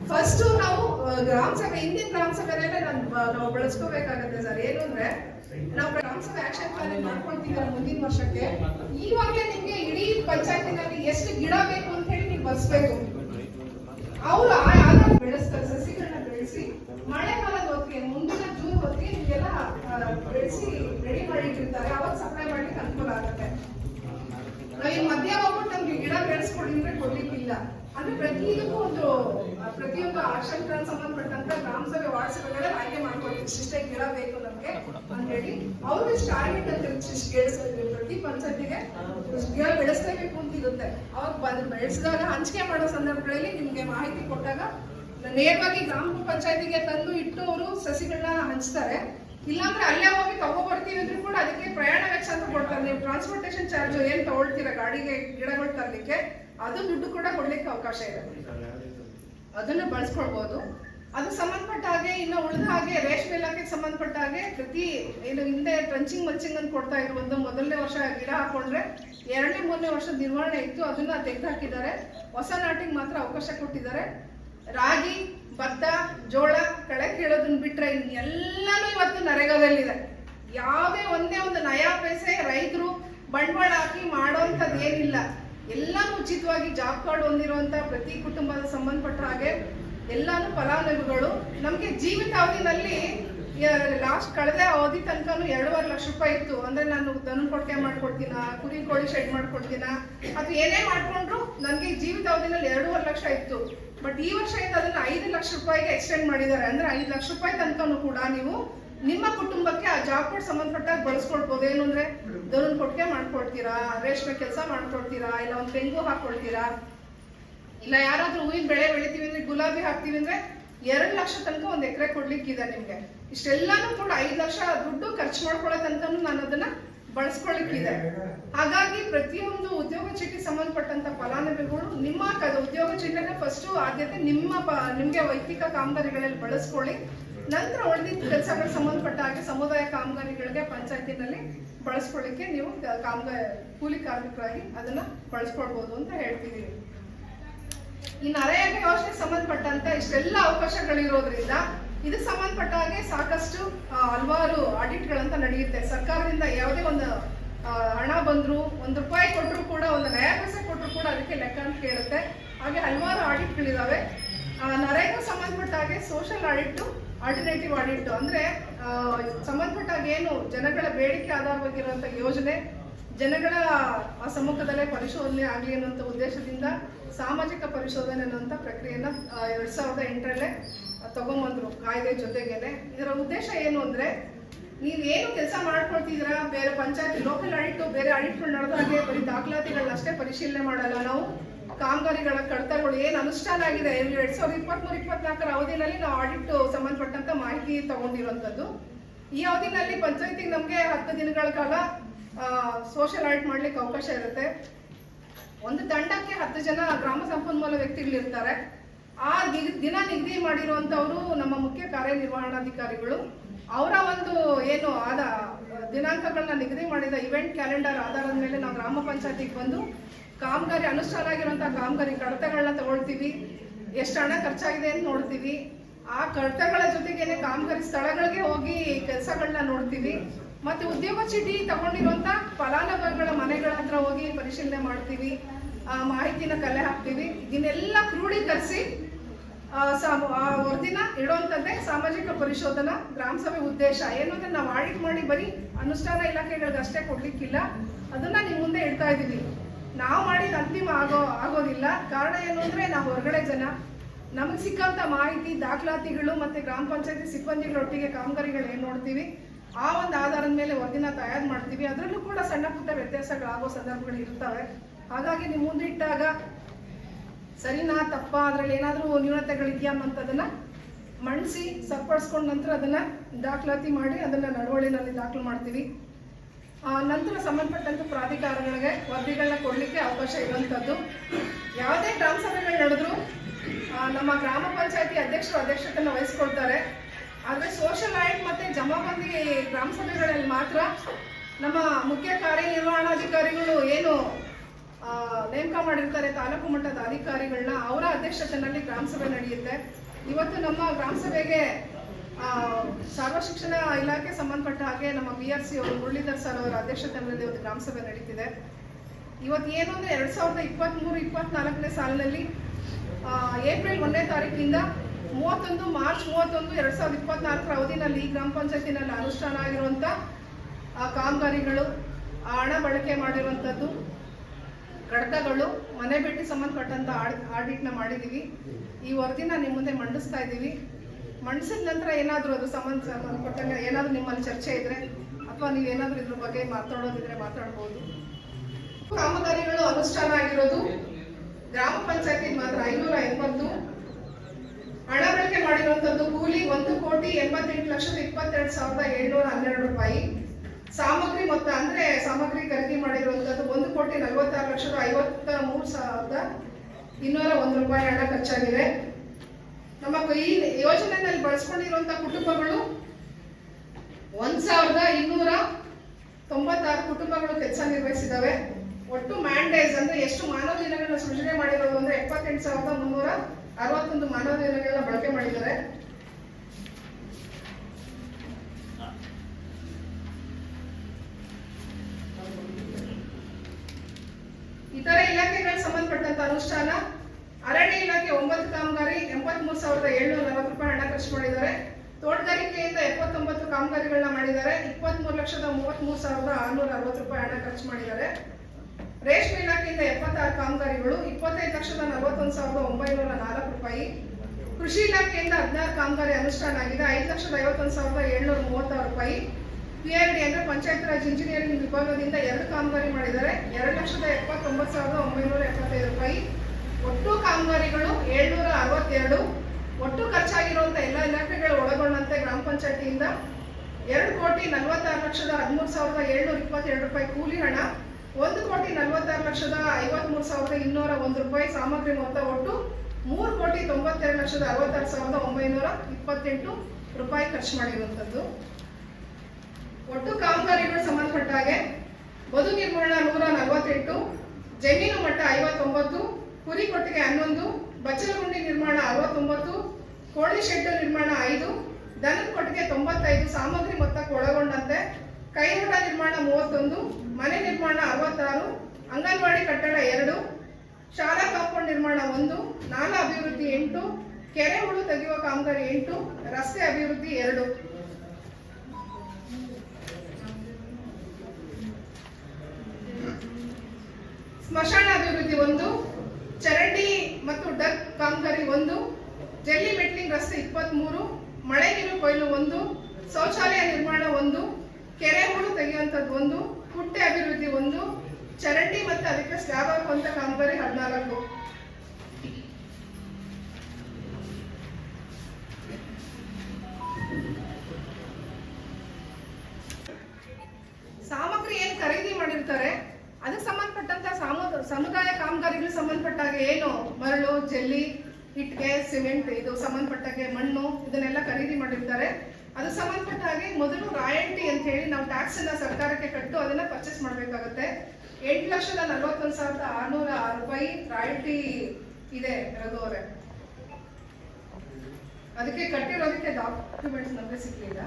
ಫಸ್ಟ್ ನಾವು ಗ್ರಾಮ ಸಭೆ ಹಿಂದಿನ ಗ್ರಾಮ ಸಭೆನಲ್ಲೇ ನಾನ್ ನಾವು ಬಳಸ್ಕೋಬೇಕಾಗತ್ತೆ ಸರ್. ಏನು ಅಂದ್ರೆ, ನಾವು ಗ್ರಾಮ ಸಭೆ ಆಕ್ಷನ್ ಪ್ಲಾನ್ ಮಾಡ್ಕೊಳ್ತೀವಿ ಮುಂದಿನ ವರ್ಷಕ್ಕೆ. ಈವಾಗಲೇ ನಿಮ್ಗೆ ಇಡೀ ಪಂಚಾಯತಿನಲ್ಲಿ ಎಷ್ಟು ಗಿಡ ಬೇಕು ಅಂತ ಹೇಳಿ ನೀವು ಬಸ್ಬೇಕು. ಅವರು ಬೆಳೆಸ್ತಾರೆ ಸಸಿಗಳನ್ನ ಬೆಳೆಸಿ ಮಳೆಗಾಲದ ಹೊತ್ತಿಗೆ, ಮುಂದಿನ ಜೂನ್ ಹೊತ್ತಿಗೆ ನಿಮ್ಗೆಲ್ಲ ಬೆಳೆಸಿ ರೆಡಿ ಮಾಡಿಟ್ಟಿರ್ತಾರೆ. ಅವಾಗ ಸಪ್ಲೈ ಮಾಡ್ಲಿಕ್ಕೆ ಅನುಕೂಲ ಆಗುತ್ತೆ. ನಾವು ಈ ಮಧ್ಯ ಹೋಗ್ಬಿಟ್ಟು ನಮ್ಗೆ ಗಿಡ ಬೆಳೆಸ್ಕೊಡಿ ಅಂದ್ರೆ ಕೊಡ್ಲಿಕ್ಕಿಲ್ಲ. ಅಂದ್ರೆ ಪ್ರತಿ ಇದಕ್ಕೂ ಒಂದು ಪ್ರತಿಯೊಂದು ಆಕ್ಷನ್ ಪ್ಲಾನ್ ಸಂಬಂಧಪಟ್ಟಂತ ಗ್ರಾಮ ಸಭೆ ವಾರ್ಡ್ ಸಭೆಗಳ ಆಯ್ಕೆ ಮಾಡ್ಕೊಳ್ತೀವಿ. ಇಷ್ಟೇ ಗಿಡ ಬೇಕು ನಮ್ಗೆ ಅಂತ ಹೇಳಿ. ಅವ್ರು ಇಷ್ಟು ಟಾರ್ಗೆಟ್ ಅಂತ ಗಿಡ ಪ್ರತಿ ಪಂಚಾಯತಿಗೆ ಗಿಡ ಬೆಳೆಸಲೇಬೇಕು ಅಂತ ಇರುತ್ತೆ. ಅವಾಗ ಬಂದು ಬೆಳೆಸಿದಾಗ ಹಂಚಿಕೆ ಮಾಡೋ ಸಂದರ್ಭಗಳಲ್ಲಿ ನಿಮ್ಗೆ ಮಾಹಿತಿ ಕೊಟ್ಟಾಗ ನೇರವಾಗಿ ಗ್ರಾಮ ಪಂಚಾಯತಿಗೆ ತಂದು ಇಟ್ಟು ಅವರು ಸಸಿಗಳನ್ನ ಹಂಚ್ತಾರೆ. ಇಲ್ಲಾಂದ್ರೆ ಅಲ್ಲೇ ಹೋಗಿ ತಗೊಬರ್ತೀವಿ ಅಂದ್ರೂ ಕೂಡ ಅದಕ್ಕೆ ಪ್ರಯಾಣ ವೆಚ್ಚ ಅಂತ ಕೊಡ್ತಾರೆ. ನೀವು ಟ್ರಾನ್ಸ್ಪೋರ್ಟೇಷನ್ ಚಾರ್ಜ್ ಏನ್ ತಗೊಳ್ತೀರಾ ಗಾಡಿಗೆ ಗಿಡಗಳು ತರಲಿಕ್ಕೆ? ಅದು ದುಡ್ಡು ಕೂಡ ಕೊಡ್ಲಿಕ್ಕೆ ಅವಕಾಶ ಇದೆ. ಅದನ್ನ ಬಳಸ್ಕೊಳ್ಬೋದು. ಅದು ಸಂಬಂಧಪಟ್ಟ ಹಾಗೆ, ಇನ್ನು ಉಳಿದ ಹಾಗೆ, ರೇಷ್ಮೆ ಇಲಾಖೆಗೆ ಸಂಬಂಧಪಟ್ಟ ಹಾಗೆ, ಪ್ರತಿ ಏನು ಹಿಂದೆ ಟ್ರಂಚಿಂಗ್ ಮಲ್ಚಿಂಗ್ ಅನ್ನು ಕೊಡ್ತಾ ಒಂದು ಮೊದಲನೇ ವರ್ಷ ಗಿಡ ಹಾಕೊಂಡ್ರೆ ಎರಡನೇ, ಮೂರನೇ ವರ್ಷ ನಿರ್ವಹಣೆ ಇತ್ತು, ಅದನ್ನ ತೆಗೆದು ಹಾಕಿದ್ದಾರೆ. ಹೊಸ ನಾಟಿಗೆ ಮಾತ್ರ ಅವಕಾಶ ಕೊಟ್ಟಿದ್ದಾರೆ. ರಾಗಿ, ಭತ್ತ, ಜೋಳ, ಕಳೆ ಕೀಳೋದನ್ನ ಬಿಟ್ರೆ ಎಲ್ಲನೂ ಇವತ್ತು ನರೇಗಾದಲ್ಲಿದೆ. ಯಾವುದೇ ಒಂದೇ ಒಂದು ನಯಾ ಪೈಸೆ ರೈತರು ಬಂಡವಾಳ ಹಾಕಿ ಮಾಡೋಂಥದ್ದು ಏನಿಲ್ಲ. ಎಲ್ಲಾನು ಉಚಿತವಾಗಿ ಜಾಬ್ ಕಾರ್ಡ್ ಹೊಂದಿರುವಂತ ಪ್ರತಿ ಕುಟುಂಬದ ಸಂಬಂಧಪಟ್ಟ ಹಾಗೆ ಎಲ್ಲಾನು ಫಲಾನುಭವಿಗಳು. ನಮ್ಗೆ ಜೀವಿತಾವಧಿನಲ್ಲಿ ಲಾಸ್ಟ್ ಕಳೆದ ಅವಧಿ ತನಕ ಎರಡೂವರೆ ಲಕ್ಷ ರೂಪಾಯಿ ಇತ್ತು. ಅಂದ್ರೆ ನಾನು ದನ ಕೊಟ್ಟಿಗೆ ಮಾಡ್ಕೊಡ್ತೀನ, ಕುರಿ ಕೋಳಿ ಶೆಡ್ ಮಾಡ್ಕೊಡ್ತೀನ ಅದು ಏನೇ ಮಾಡ್ಕೊಂಡ್ರು ನನಗೆ ಜೀವಿತಾವಧಿನಲ್ಲಿ ಎರಡೂವರೆ ಲಕ್ಷ ಇತ್ತು. ಬಟ್ ಈ ವರ್ಷ ಅದನ್ನ ಐದು ಲಕ್ಷ ರೂಪಾಯಿಗೆ ಎಕ್ಸ್ಟೆಂಡ್ ಮಾಡಿದ್ದಾರೆ. ಅಂದ್ರೆ ಐದು ಲಕ್ಷ ರೂಪಾಯಿ ತನಕ ಕೂಡ ನೀವು ನಿಮ್ಮ ಕುಟುಂಬಕ್ಕೆ ಆ ಜಾಬ್ ಕಾರ್ಡ್ ಸಂಬಂಧಪಟ್ಟಾಗ ಬಳಸ್ಕೊಳ್ಬೋದು. ಏನು ಅಂದ್ರೆ ದನದ ಕೊಟ್ಟಿಗೆ ಮಾಡ್ಕೊಡ್ತೀರಾ ರೇಷ್ಮೆ ಕೆಲಸ ಮಾಡ್ಕೊಡ್ತೀರಾ ಇಲ್ಲ ಒಂದು ತೆಂಗು ಹಾಕೊಳ್ತೀರಾ? ಇಲ್ಲ ಯಾರಾದ್ರೂ ಹೂವಿನ ಬೆಳೆ ಬೆಳಿತೀವಿ ಅಂದ್ರೆ, ಗುಲಾಬಿ ಹಾಕ್ತೀವಿ ಅಂದ್ರೆ ಎರಡು ಲಕ್ಷ ತನಕ ಒಂದು ಎಕರೆ ಕೊಡ್ಲಿಕ್ಕಿದೆ ನಿಮ್ಗೆ. ಇಷ್ಟೆಲ್ಲಾನು ಕೂಡ ಐದು ಲಕ್ಷ ದುಡ್ಡು ಖರ್ಚು ಮಾಡ್ಕೊಳ್ಳೋ ತನಕನು ನಾನು ಅದನ್ನ ಬಳಸ್ಕೊಳ್ಳಿಕ್ಕಿದೆ ಹಾಗಾಗಿ ಪ್ರತಿಯೊಂದು ಉದ್ಯೋಗ ಚೀಟಿ ಸಂಬಂಧಪಟ್ಟಂತ ಫಲಾನುಭವಿಗಳು ನಿಮ್ಮ ಉದ್ಯೋಗ ಚೀಟಿನ ಫಸ್ಟ್ ಆದ್ಯತೆ ನಿಮ್ಮ ನಿಮ್ಗೆ ವೈಯಕ್ತಿಕ ಕಾಮಗಾರಿಗಳಲ್ಲಿ ಬಳಸ್ಕೊಳ್ಳಿ. ನಂತರ ಉಳಿದಿದ್ದ ಕೆಲಸಗಳು ಸಂಬಂಧಪಟ್ಟ ಹಾಗೆ ಸಮುದಾಯ ಕಾಮಗಾರಿಗಳಿಗೆ ಪಂಚಾಯತಿನಲ್ಲಿ ಬಳಸ್ಕೊಳ್ಳಿಕ್ಕೆ ನೀವು ಕಾಮಗಾರಿ, ಕೂಲಿ ಕಾರ್ಮಿಕರಾಗಿ ಅದನ್ನ ಬಳಸ್ಕೊಳ್ಬಹುದು ಅಂತ ಹೇಳ್ತಿದ್ದೀವಿ ಈ ನರೇಗಾ ಯೋಜನೆಗೆ ಸಂಬಂಧಪಟ್ಟಂತ ಇಷ್ಟೆಲ್ಲ ಅವಕಾಶಗಳಿರೋದ್ರಿಂದ ಇದು ಸಂಬಂಧಪಟ್ಟ ಹಾಗೆ ಸಾಕಷ್ಟು ಹಲವಾರು ಆಡಿಟ್ಗಳಂತ ನಡೆಯುತ್ತೆ. ಸರ್ಕಾರದಿಂದ ಯಾವುದೇ ಒಂದು ಹಣ ಬಂದ್ರು, ಒಂದು ರೂಪಾಯಿ ಕೊಟ್ಟರು ಕೂಡ, ಒಂದು ನಯಾ ಪೈಸೆ ಕೊಟ್ಟರು ಕೂಡ ಅದಕ್ಕೆ ಲೆಕ್ಕ ಅಂತ ಕೇಳುತ್ತೆ. ಹಾಗೆ ಹಲವಾರು ಆಡಿಟ್ಗಳಿದಾವೆ. ನರೇಗಾ ಸಂಬಂಧಪಟ್ಟ ಹಾಗೆ ಸೋಷಲ್ ಆಡಿಟ್ ಆಲ್ಟರ್ನೇಟಿವ್ ಆಡಿಟ್ ಅಂದ್ರೆ ಸಂಬಂಧಪಟ್ಟಾಗ ಸಂಬಂಧಪಟ್ಟ ಏನು ಜನಗಳ ಬೇಡಿಕೆ ಆಧಾರವಾಗಿರುವಂತ ಯೋಜನೆ, ಜನಗಳ ಸಮ್ಮುಖದಲ್ಲೇ ಪರಿಶೋಧನೆ ಆಗಲಿ ಅನ್ನುವಂಥ ಉದ್ದೇಶದಿಂದ ಸಾಮಾಜಿಕ ಪರಿಶೋಧನೆ ಅನ್ನುವಂಥ ಪ್ರಕ್ರಿಯೆನ ಎರಡು ಸಾವಿರದ ಎಂಟರಲ್ಲೇ ತಗೊಂಬಂದ್ರು ಕಾಯ್ದೆ ಜೊತೆಗೇನೆ. ಇದರ ಉದ್ದೇಶ ಏನು ಅಂದ್ರೆ, ನೀವು ಏನು ಕೆಲಸ ಮಾಡ್ಕೊಳ್ತಿದ್ದೀರಾ ಬೇರೆ ಪಂಚಾಯತ್ ಲೋಕಲ್ ಆಡಿಟ್ ಬೇರೆ ಆಡಿಟ್ಗಳು ನಡೆದ ಹಾಗೆ ಬರೀ ದಾಖಲಾತಿಗಳನ್ನಷ್ಟೇ ಪರಿಶೀಲನೆ ಮಾಡಲ್ಲ ನಾವು. ಕಾಮಗಾರಿಗಳ ಕಡತಗಳು ಏನು ಅನುಷ್ಠಾನ ಆಗಿದೆ ಎರಡು ಸಾವಿರದ ಇಪ್ಪತ್ಮೂರು, ಇಪ್ಪತ್ನಾಲ್ಕರ ಅವಧಿನಲ್ಲಿ ನಾವು ಆಡಿಟ್ ಸಂಬಂಧಪಟ್ಟಂತ ಮಾಹಿತಿ ತಗೊಂಡಿರುವಂತದ್ದು. ಈ ಅವಧಿನಲ್ಲಿ ಪಂಚಾಯತಿಗೆ ನಮಗೆ ಹತ್ತು ದಿನಗಳ ಕಾಲ ಸೋಷಿಯಲ್ ಆಡಿಟ್ ಮಾಡ್ಲಿಕ್ಕೆ ಅವಕಾಶ ಇರುತ್ತೆ. ಒಂದು ತಂಡಕ್ಕೆ ಹತ್ತು ಜನ ಗ್ರಾಮ ಸಂಪನ್ಮೂಲ ವ್ಯಕ್ತಿಗಳಿರ್ತಾರೆ ಆ ದಿನ ನಿಗದಿ ಮಾಡಿರುವಂತವರು ನಮ್ಮ ಮುಖ್ಯ ಕಾರ್ಯನಿರ್ವಹಣಾಧಿಕಾರಿಗಳು. ಅವರ ಒಂದು ಏನು ಆದ, ದಿನಾಂಕಗಳನ್ನ ನಿಗದಿ ಮಾಡಿದ ಇವೆಂಟ್ ಕ್ಯಾಲೆಂಡರ್ ಆಧಾರದ ಮೇಲೆ ನಾವು ಗ್ರಾಮ ಪಂಚಾಯತಿಗೆ ಬಂದು ಕಾಮಗಾರಿ ಅನುಷ್ಠಾನ ಆಗಿರುವಂತಹ ಕಾಮಗಾರಿ ಕಡತಗಳನ್ನ ತಗೊಳ್ತೀವಿ. ಎಷ್ಟು ಹಣ ಖರ್ಚಾಗಿದೆ ಅಂತ ನೋಡ್ತೀವಿ. ಆ ಕಡತಗಳ ಜೊತೆಗೇನೆ ಕಾಮಗಾರಿ ಸ್ಥಳಗಳಿಗೆ ಹೋಗಿ ಕೆಲಸಗಳನ್ನ ನೋಡ್ತೀವಿ. ಮತ್ತೆ ಉದ್ಯೋಗ ಚೀಟಿ ತಗೊಂಡಿರುವಂತ ಫಲಾನುಭವಿಗಳ ಮನೆಗಳ ಹತ್ರ ಹೋಗಿ ಪರಿಶೀಲನೆ ಮಾಡ್ತೀವಿ. ಆ ಮಾಹಿತಿನ ಕಲೆ ಹಾಕ್ತೀವಿ. ಇದನ್ನೆಲ್ಲ ಕ್ರೋಢೀಕರಿಸಿ ವರದಿನ ಇಡುವಂಥದ್ದೇ ಸಾಮಾಜಿಕ ಪರಿಶೋಧನಾ ಗ್ರಾಮ ಸಭೆ ಉದ್ದೇಶ. ಏನು ಅಂದ್ರೆ ನಾವು ಆಡಿಟ್ ಮಾಡಿ ಬರೀ ಅನುಷ್ಠಾನ ಇಲಾಖೆಗಳಿಗೆ ಅಷ್ಟೇ ಕೊಡ್ಲಿಕ್ಕಿಲ್ಲ. ಅದನ್ನ ನಿಮ್ ಮುಂದೆ ಇಡ್ತಾ ಇದೀವಿ ನಾವು ಮಾಡಿದ ಅಂತಿಮ ಆಗೋ, ಆಗೋದಿಲ್ಲ. ಕಾರಣ ಏನು ಅಂದ್ರೆ ನಾವು ಹೊರಗಡೆ ಜನ. ನಮಗೆ ಸಿಕ್ಕಂತ ಮಾಹಿತಿ, ದಾಖಲಾತಿಗಳು ಮತ್ತೆ ಗ್ರಾಮ ಪಂಚಾಯತಿ ಸಿಬ್ಬಂದಿಗಳೊಟ್ಟಿಗೆ ಕಾಮಗಾರಿಗಳು ಏನು ನೋಡ್ತೀವಿ, ಆ ಒಂದು ಆಧಾರದ ಮೇಲೆ ವರದಿನ ತಯಾರು ಮಾಡ್ತೀವಿ. ಅದರಲ್ಲೂ ಕೂಡ ಸಣ್ಣ ಪುಟ್ಟ ವ್ಯತ್ಯಾಸಗಳಾಗೋ ಸಂದರ್ಭಗಳು ಇರ್ತವೆ ಹಾಗಾಗಿ ನೀವು ಮುಂದಿಟ್ಟಾಗ ಸರಿನಾ, ತಪ್ಪ, ಅದರಲ್ಲಿ ಏನಾದರೂ ನ್ಯೂನತೆಗಳಿದೆಯಾ ಅನ್ನೋಂಥದ್ದನ್ನ ಮಣಿಸಿ ಸರಿಪಡಿಸ್ಕೊಂಡ ನಂತರ ಅದನ್ನು ದಾಖಲಾತಿ ಮಾಡಿ, ಅದನ್ನು ನಡವಳಿನಲ್ಲಿ ದಾಖಲು ಮಾಡ್ತೀವಿ. ನಂತರ ಸಂಬಂಧಪಟ್ಟಂತ ಪ್ರಾಧಿಕಾರಗಳಿಗೆ ವರದಿಗಳನ್ನ ಕೊಡಲಿಕ್ಕೆ ಅವಕಾಶ ಇರುವಂಥದ್ದು ಯಾವುದೇ ಗ್ರಾಮ ಸಭೆಗಳು ನಡೆದ್ರು ನಮ್ಮ ಗ್ರಾಮ ಪಂಚಾಯತಿ ಅಧ್ಯಕ್ಷರು ಅಧ್ಯಕ್ಷತೆಯನ್ನು ವಹಿಸ್ಕೊಡ್ತಾರೆ. ಆದರೆ ಸೋಷಲ್ ಆಯಿಟ್ ಮತ್ತು ಜಮಾಬಂದಿ ಗ್ರಾಮ ಸಭೆಗಳಲ್ಲಿ ಮಾತ್ರ ನಮ್ಮ ಮುಖ್ಯ ಕಾರ್ಯನಿರ್ವಹಣಾಧಿಕಾರಿಗಳು ಏನು ನೇಮಕ ಮಾಡಿರ್ತಾರೆ, ತಾಲೂಕು ಮಟ್ಟದ ಅಧಿಕಾರಿಗಳನ್ನ ಅವರ ಅಧ್ಯಕ್ಷತೆಯಲ್ಲಿ ಗ್ರಾಮ ಸಭೆ ನಡೆಯುತ್ತೆ. ಇವತ್ತು ನಮ್ಮ ಗ್ರಾಮ ಸಭೆಗೆ ಸರ್ವ ಶಿಕ್ಷಣ ಇಲಾಖೆ ಸಂಬಂಧಪಟ್ಟ ಹಾಗೆ ನಮ್ಮ ಬಿ ಆರ್ ಸಿ ಅವರು, ಮುರಳೀಧರ್ ಸರ್ ಅವರ ಅಧ್ಯಕ್ಷತೆಯಲ್ಲಿ ಒಂದು ಗ್ರಾಮ ಸಭೆ ನಡೀತಿದೆ. ಇವತ್ತು ಏನು ಅಂದರೆ ಎರಡು ಸಾವಿರದ ಇಪ್ಪತ್ತ್ಮೂರು ಇಪ್ಪತ್ತ್ನಾಲ್ಕನೇ ಸಾಲಿನಲ್ಲಿ ಏಪ್ರಿಲ್ ಒಂದನೇ ತಾರೀಕಿನಿಂದ ಮೂವತ್ತೊಂದು ಮಾರ್ಚ್ ಮೂವತ್ತೊಂದು ಎರಡು ಸಾವಿರದ ಇಪ್ಪತ್ತ್ನಾಲ್ಕರ ಅವಧಿನಲ್ಲಿ ಗ್ರಾಮ ಪಂಚಾಯತಿನಲ್ಲಿ ಅನುಷ್ಠಾನ ಆಗಿರುವಂಥ ಕಾಮಗಾರಿಗಳು ಹಣ ಬಳಕೆ ಮಾಡಿರುವಂಥದ್ದು ಕಡತಗಳು ಮನೆ ಭೇಟಿ ಸಂಬಂಧಪಟ್ಟಂಥ ಆಡಿಟ್ನ ಮಾಡಿದ್ದೀವಿ ಈ ವರದಿನ ನಿಮ್ಮ ಮುಂದೆ ಮಂಡಿಸ್ತಾ ಇದ್ದೀವಿ. ಮಂಡಿಸಿದ ನಂತರ ಏನಾದರೂ ಅದು ಸಂಬಂಧ ಸಂಬಂಧಪಟ್ಟಂಗೆ ಏನಾದರೂ ನಿಮ್ಮಲ್ಲಿ ಚರ್ಚೆ ಇದ್ರೆ ಅಥವಾ ನೀವು ಏನಾದರೂ ಇದ್ರ ಬಗ್ಗೆ ಮಾತಾಡೋದಿದ್ರೆ ಮಾತಾಡ್ಬೋದು. ಕಾಮಗಾರಿಗಳು ಅನುಷ್ಠಾನ ಆಗಿರೋದು ಗ್ರಾಮ ಪಂಚಾಯತಿ ಮಾತ್ರ, ಐನೂರ ಎಂಬತ್ತು. ಹಣ ಬಳಕೆ ಮಾಡಿರುವಂತದ್ದು ಕೂಲಿ ಒಂದು ಕೋಟಿ ಎಂಬತ್ತೆಂಟು ಲಕ್ಷದ ಇಪ್ಪತ್ತೆರಡು ಸಾವಿರದ ಏಳ್ನೂರ ಹನ್ನೆರಡು ರೂಪಾಯಿ. ಸಾಮಗ್ರಿ ಮೊತ್ತ ಅಂದ್ರೆ ಸಾಮಗ್ರಿ ಖರೀದಿ ಮಾಡಿರುವಂತದ್ದು ಒಂದು ಕೋಟಿ ನಲವತ್ತಾರು ಲಕ್ಷದ ಐವತ್ತ ಮೂರು ಸಾವಿರದ ಇನ್ನೂರ ಒಂದು ರೂಪಾಯಿ ಹಣ ಖರ್ಚಾಗಿದೆ. ನಮ್ಮ ಈ ಯೋಜನೆಯಲ್ಲಿ ಬಳಸ್ಕೊಂಡಿರುವಂತ ಕುಟುಂಬಗಳು ಒಂದ್ ಸಾವಿರದ ಇನ್ನೂರ ತೊಂಬತ್ತಾರು ಕುಟುಂಬಗಳು ಕೆಲಸ ನಿರ್ವಹಿಸಿದಾವೆ ಒಟ್ಟು ಮ್ಯಾಂಡೇಜ್ ಅಂದ್ರೆ ಎಷ್ಟು ಮಾನವ ದಿನಗಳನ್ನ ಸೃಜನೆ ಮಾಡಿರೋದು ಅಂದ್ರೆ ಎಪ್ಪತ್ತೆಂಟು ಸಾವಿರದ ಮುನ್ನೂರ ಅರವತ್ತೊಂದು ಮಾನವ ದಿನಗಳನ್ನ ಬಳಕೆ ಮಾಡಿದ್ದಾರೆ ಇತರೆ ಇಲಾಖೆಗಳಿಗೆ ಸಂಬಂಧಪಟ್ಟಂತ ಅನುಷ್ಠಾನ ಅರಣ್ಯ ಇಲಾಖೆ ಒಂಬತ್ತು ಕಾಮಗಾರಿ ಎಂಬತ್ಮೂರು ಸಾವಿರದ ಏಳ್ನೂರ ನಲವತ್ತು ರೂಪಾಯಿ ಹಣ ಖರ್ಚು ಮಾಡಿದ್ದಾರೆ ತೋಟಗಾರಿಕೆಯಿಂದ ಎಪ್ಪತ್ತೊಂಬತ್ತು ಕಾಮಗಾರಿಗಳನ್ನ ಮಾಡಿದ್ದಾರೆ ಇಪ್ಪತ್ಮೂರು ಲಕ್ಷದ ಮೂವತ್ಮೂರು ಸಾವಿರದ ಆರುನೂರ ಅರವತ್ತು ರೂಪಾಯಿ ಹಣ ಖರ್ಚು ಮಾಡಿದ್ದಾರೆ. ರೇಷ್ಮೆ ಇಲಾಖೆಯಿಂದ ಎಪ್ಪತ್ತಾರು ಕಾಮಗಾರಿಗಳು, ಇಪ್ಪತ್ತೈದು ಲಕ್ಷದ ನಲವತ್ತೊಂದು ಸಾವಿರದ ಒಂಬೈನೂರ ನಾಲ್ಕು ರೂಪಾಯಿ. ಕೃಷಿ ಇಲಾಖೆಯಿಂದ ಹದಿನಾರು ಕಾಮಗಾರಿ ಅನುಷ್ಠಾನ ಆಗಿದೆ. ಐದು ಲಕ್ಷದ ಐವತ್ತೊಂದು ಸಾವಿರದ ಏಳ್ನೂರ ಮೂವತ್ತಾರು ರೂಪಾಯಿ. ಪಿಆರ್ಡಿ ಅಂದ್ರೆ ಪಂಚಾಯತ್ ರಾಜ್ ಇಂಜಿನಿಯರಿಂಗ್ ವಿಭಾಗದಿಂದ ಎರಡು ಕಾಮಗಾರಿ ಮಾಡಿದ್ದಾರೆ. ಎರಡು ಲಕ್ಷದ ಎಪ್ಪತ್ತೊಂಬತ್ತು ಸಾವಿರದ ಒಂಬೈನೂರ ಎಪ್ಪತ್ತೈದು ರೂಪಾಯಿ. ಒಟ್ಟು ಕಾಮಗಾರಿಗಳು ಏಳ್ನೂರ ಅರವತ್ತೆರಡು. ಒಟ್ಟು ಖರ್ಚಾಗಿರುವಂಥ ಎಲ್ಲ ಇಲಾಖೆಗಳು ಒಳಗೊಂಡಂತೆ ಗ್ರಾಮ ಪಂಚಾಯತಿಯಿಂದ. ಎರಡು ಕೋಟಿ ನಲವತ್ತಾರು ಲಕ್ಷದ ಹದಿಮೂರು ಸಾವಿರದ ಏಳ್ನೂರ ಇಪ್ಪತ್ತೆರಡು ರೂಪಾಯಿ ಕೂಲಿ ಹಣ, ಒಂದು ಕೋಟಿ ನಲವತ್ತಾರು ಲಕ್ಷದ ಐವತ್ಮೂರು ಸಾವಿರದ ಇನ್ನೂರ ಒಂದು ರೂಪಾಯಿ ಸಾಮಗ್ರಿ ಮೊತ್ತ ಒಟ್ಟು ಮೂರು ಕೋಟಿ ತೊಂಬತ್ತೆರಡು ಲಕ್ಷದ ಅರವತ್ತಾರು ಸಾವಿರದ ಒಂಬೈನೂರ ಇಪ್ಪತ್ತೆಂಟು ರೂಪಾಯಿ ಖರ್ಚು ಮಾಡಿರುವಂಥದ್ದು. ಒಟ್ಟು ಕಾಮಗಾರಿಗಳು ಸಂಬಂಧಪಟ್ಟ ಹಾಗೆ ಬದು ನಿರ್ಮಾಣ ನೂರ ನಲವತ್ತೆಂಟು, ಜಮೀನು ಮಟ್ಟ ಐವತ್ತೊಂಬತ್ತು, ಕುರಿ ಕೊಟ್ಟಿಗೆ ಹನ್ನೊಂದು, ಬಚ್ಚಲಗುಂಡಿ ನಿರ್ಮಾಣ ಅರವತ್ತೊಂಬತ್ತು, ಕೋಳಿ ಶೆಡ್ ನಿರ್ಮಾಣ ಐದು ದನದ ಕೊಟ್ಟಿಗೆ ತೊಂಬತ್ತೈದು, ಸಾಮಗ್ರಿ ಮೊತ್ತಕ್ಕೆ ಒಳಗೊಂಡಂತೆ ಕೈಗೂಟ ನಿರ್ಮಾಣ ಮೂವತ್ತೊಂದು, ಮನೆ ನಿರ್ಮಾಣ ಅರವತ್ತಾರು, ಅಂಗನವಾಡಿ ಕಟ್ಟಡ ಎರಡು, ಶಾಲಾ ಕಾಂಪೌಂಡ್ ನಿರ್ಮಾಣ ಒಂದು, ನಾಲಾ ಅಭಿವೃದ್ಧಿ ಎಂಟು, ಕೆರೆ ಹುಳು ತೆಗೆಯುವ ಕಾಮಗಾರಿ ಎಂಟು, ರಸ್ತೆ ಅಭಿವೃದ್ಧಿ ಎರಡು. ಸ್ಮಶಾನ ಅಭಿವೃದ್ಧಿ ಒಂದು, ಚರಂಡಿ ಮತ್ತು ಡಕ್ ಕಾಮಗಾರಿ ಒಂದು, ಜಲ್ಲಿ ಮೆಟ್ಲಿಂಗ್ ರಸ್ತೆ ಇಪ್ಪತ್ಮೂರು ಮಳೆ ನೀರು ಕೊಯ್ಲು ಒಂದು, ಶೌಚಾಲಯ ನಿರ್ಮಾಣ ಒಂದು, ಕೆರೆ ಹೂಳು ತೆಗೆಯುವಂಥದ್ದು ಒಂದು ಕುಟ್ಟೆ ಅಭಿವೃದ್ಧಿ ಒಂದು, ಚರಂಡಿ ಮತ್ತು ಅದಕ್ಕೆ ಸ್ಲ್ಯಾಬ್ ಹಾಕುವಂತ ಕಾಮಗಾರಿ ಹದಿನಾಲ್ಕು. ಸಾಮಗ್ರಿ ಏನು ಖರೀದಿ ಮಾಡಿರ್ತಾರೆ? ಅದಕ್ಕೆ ಸಂಬಂಧಪಟ್ಟಂತ ಸಾಮ, ಸಮುದಾಯ ಕಾಮಗಾರಿಗಳಿಗೆ ಸಂಬಂಧಪಟ್ಟಾಗ ಏನು? ಮರಳು, ಜಲ್ಲಿ ಇಟ್ಟಿಗೆ ಸಿಮೆಂಟ್, ಇದು ಸಂಬಂಧಪಟ್ಟಾಗೆ ಮಣ್ಣು, ಇದನ್ನೆಲ್ಲ ಖರೀದಿ ಮಾಡಿರ್ತಾರೆ. ಅದು ಸಂಬಂಧಪಟ್ಟ ಹಾಗೆ ಮೊದಲು ರಾಯಲ್ಟಿ ಅಂತ ಹೇಳಿ ನಾವು ಟ್ಯಾಕ್ಸ್ ಅನ್ನ ಸರ್ಕಾರಕ್ಕೆ ಕಟ್ಟು, ಅದನ್ನ ಪರ್ಚೇಸ್ ಮಾಡಬೇಕಾಗುತ್ತೆ. ಎಂಟು ಲಕ್ಷದ ನಲವತ್ತೊಂದು ಸಾವಿರದ ಆರ್ನೂರ ಆರು ರೂಪಾಯಿ ರಾಯಲ್ಟಿ ಇದೆ ರಘು ಅದಕ್ಕೆ ಕಟ್ಟಿರೋದಕ್ಕೆ ಡಾಕ್ಯುಮೆಂಟ್ಸ್ ನಮಗೆ ಸಿಗ್ಲಿಲ್ಲ.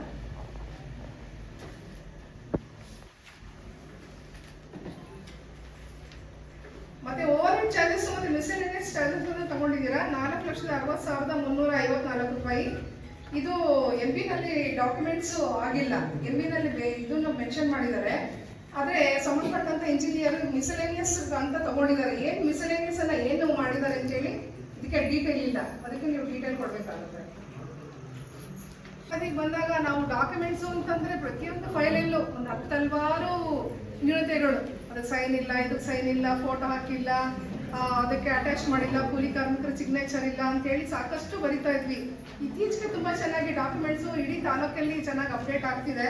ಮತ್ತೆ ಓವರ್ ಹೆಡ್ ಚಾರ್ಜಸ್ ಮತ್ತೆ ಮಿಸ್ಸೆಲೇನಿಯಸ್ ಚಾರ್ಜಸ್ ತಗೊಂಡಿದ್ದೀರಾ? ನಾಲ್ಕು ಲಕ್ಷದ ಅರವತ್ತು ಸಾವಿರದ ಮುನ್ನೂರ ಐವತ್ನಾಲ್ಕು ರೂಪಾಯಿ. ಇದು ಎಂ ನಲ್ಲಿ ಡಾಕ್ಯುಮೆಂಟ್ಸ್ ಆಗಿಲ್ಲ. ಎಂ ನಲ್ಲಿ ಬೆ- ಇದನ್ನು ಮೆನ್ಷನ್ ಮಾಡಿದ್ದಾರೆ. ಆದ್ರೆ ಸಂಬಂಧಪಟ್ಟಂತ ಇಂಜಿನಿಯರ್ ಮಿಸಲೇನಿಯಸ್ ಅಂತ ತಗೊಂಡಿದ್ದಾರೆ. ಏನ್ ಮಿಸಲೇನಿಯಸ್ ಅನ್ನ ಏನು ಮಾಡಿದ್ದಾರೆ ಅಂತ ಹೇಳಿ ಇದಕ್ಕೆ ಡೀಟೇಲ್ ಇಲ್ಲ. ಅದಕ್ಕೆ ನೀವು ಡೀಟೇಲ್ ಕೊಡ್ಬೇಕಾಗುತ್ತೆ. ಅದಕ್ಕೆ ಬಂದಾಗ ನಾವು ಡಾಕ್ಯುಮೆಂಟ್ಸ್ ಅಂತಂದ್ರೆ ಪ್ರತಿಯೊಂದು ಫೈಲಲ್ಲೂ ಒಂದು ಹತ್ತಲ್ವಾರು ನ್ಯೂನತೆಗಳು. ಅದಕ್ಕೆ ಸೈನ್ ಇಲ್ಲ ಇದಕ್ಕೆ ಸೈನ್ ಇಲ್ಲ ಫೋಟೋ ಹಾಕಿಲ್ಲ ಅದಕ್ಕೆ ಅಟ್ಯಾಚ್ ಮಾಡಿಲ್ಲ, ಕೂಲಿ ಕಾರ್ಮಿಕರ ಸಿಗ್ನೇಚರ್ ಇಲ್ಲ ಅಂತ ಹೇಳಿ ಸಾಕಷ್ಟು ಬರಿತಾ ಇದ್ವಿ. ಇತ್ತೀಚೆಗೆ ತುಂಬಾ ಚೆನ್ನಾಗಿ ಡಾಕ್ಯುಮೆಂಟ್ಸ್ ಇಡೀ ತಾಲೂಕಲ್ಲಿ ಚೆನ್ನಾಗಿ ಅಪ್ಡೇಟ್ ಆಗ್ತಿದೆ.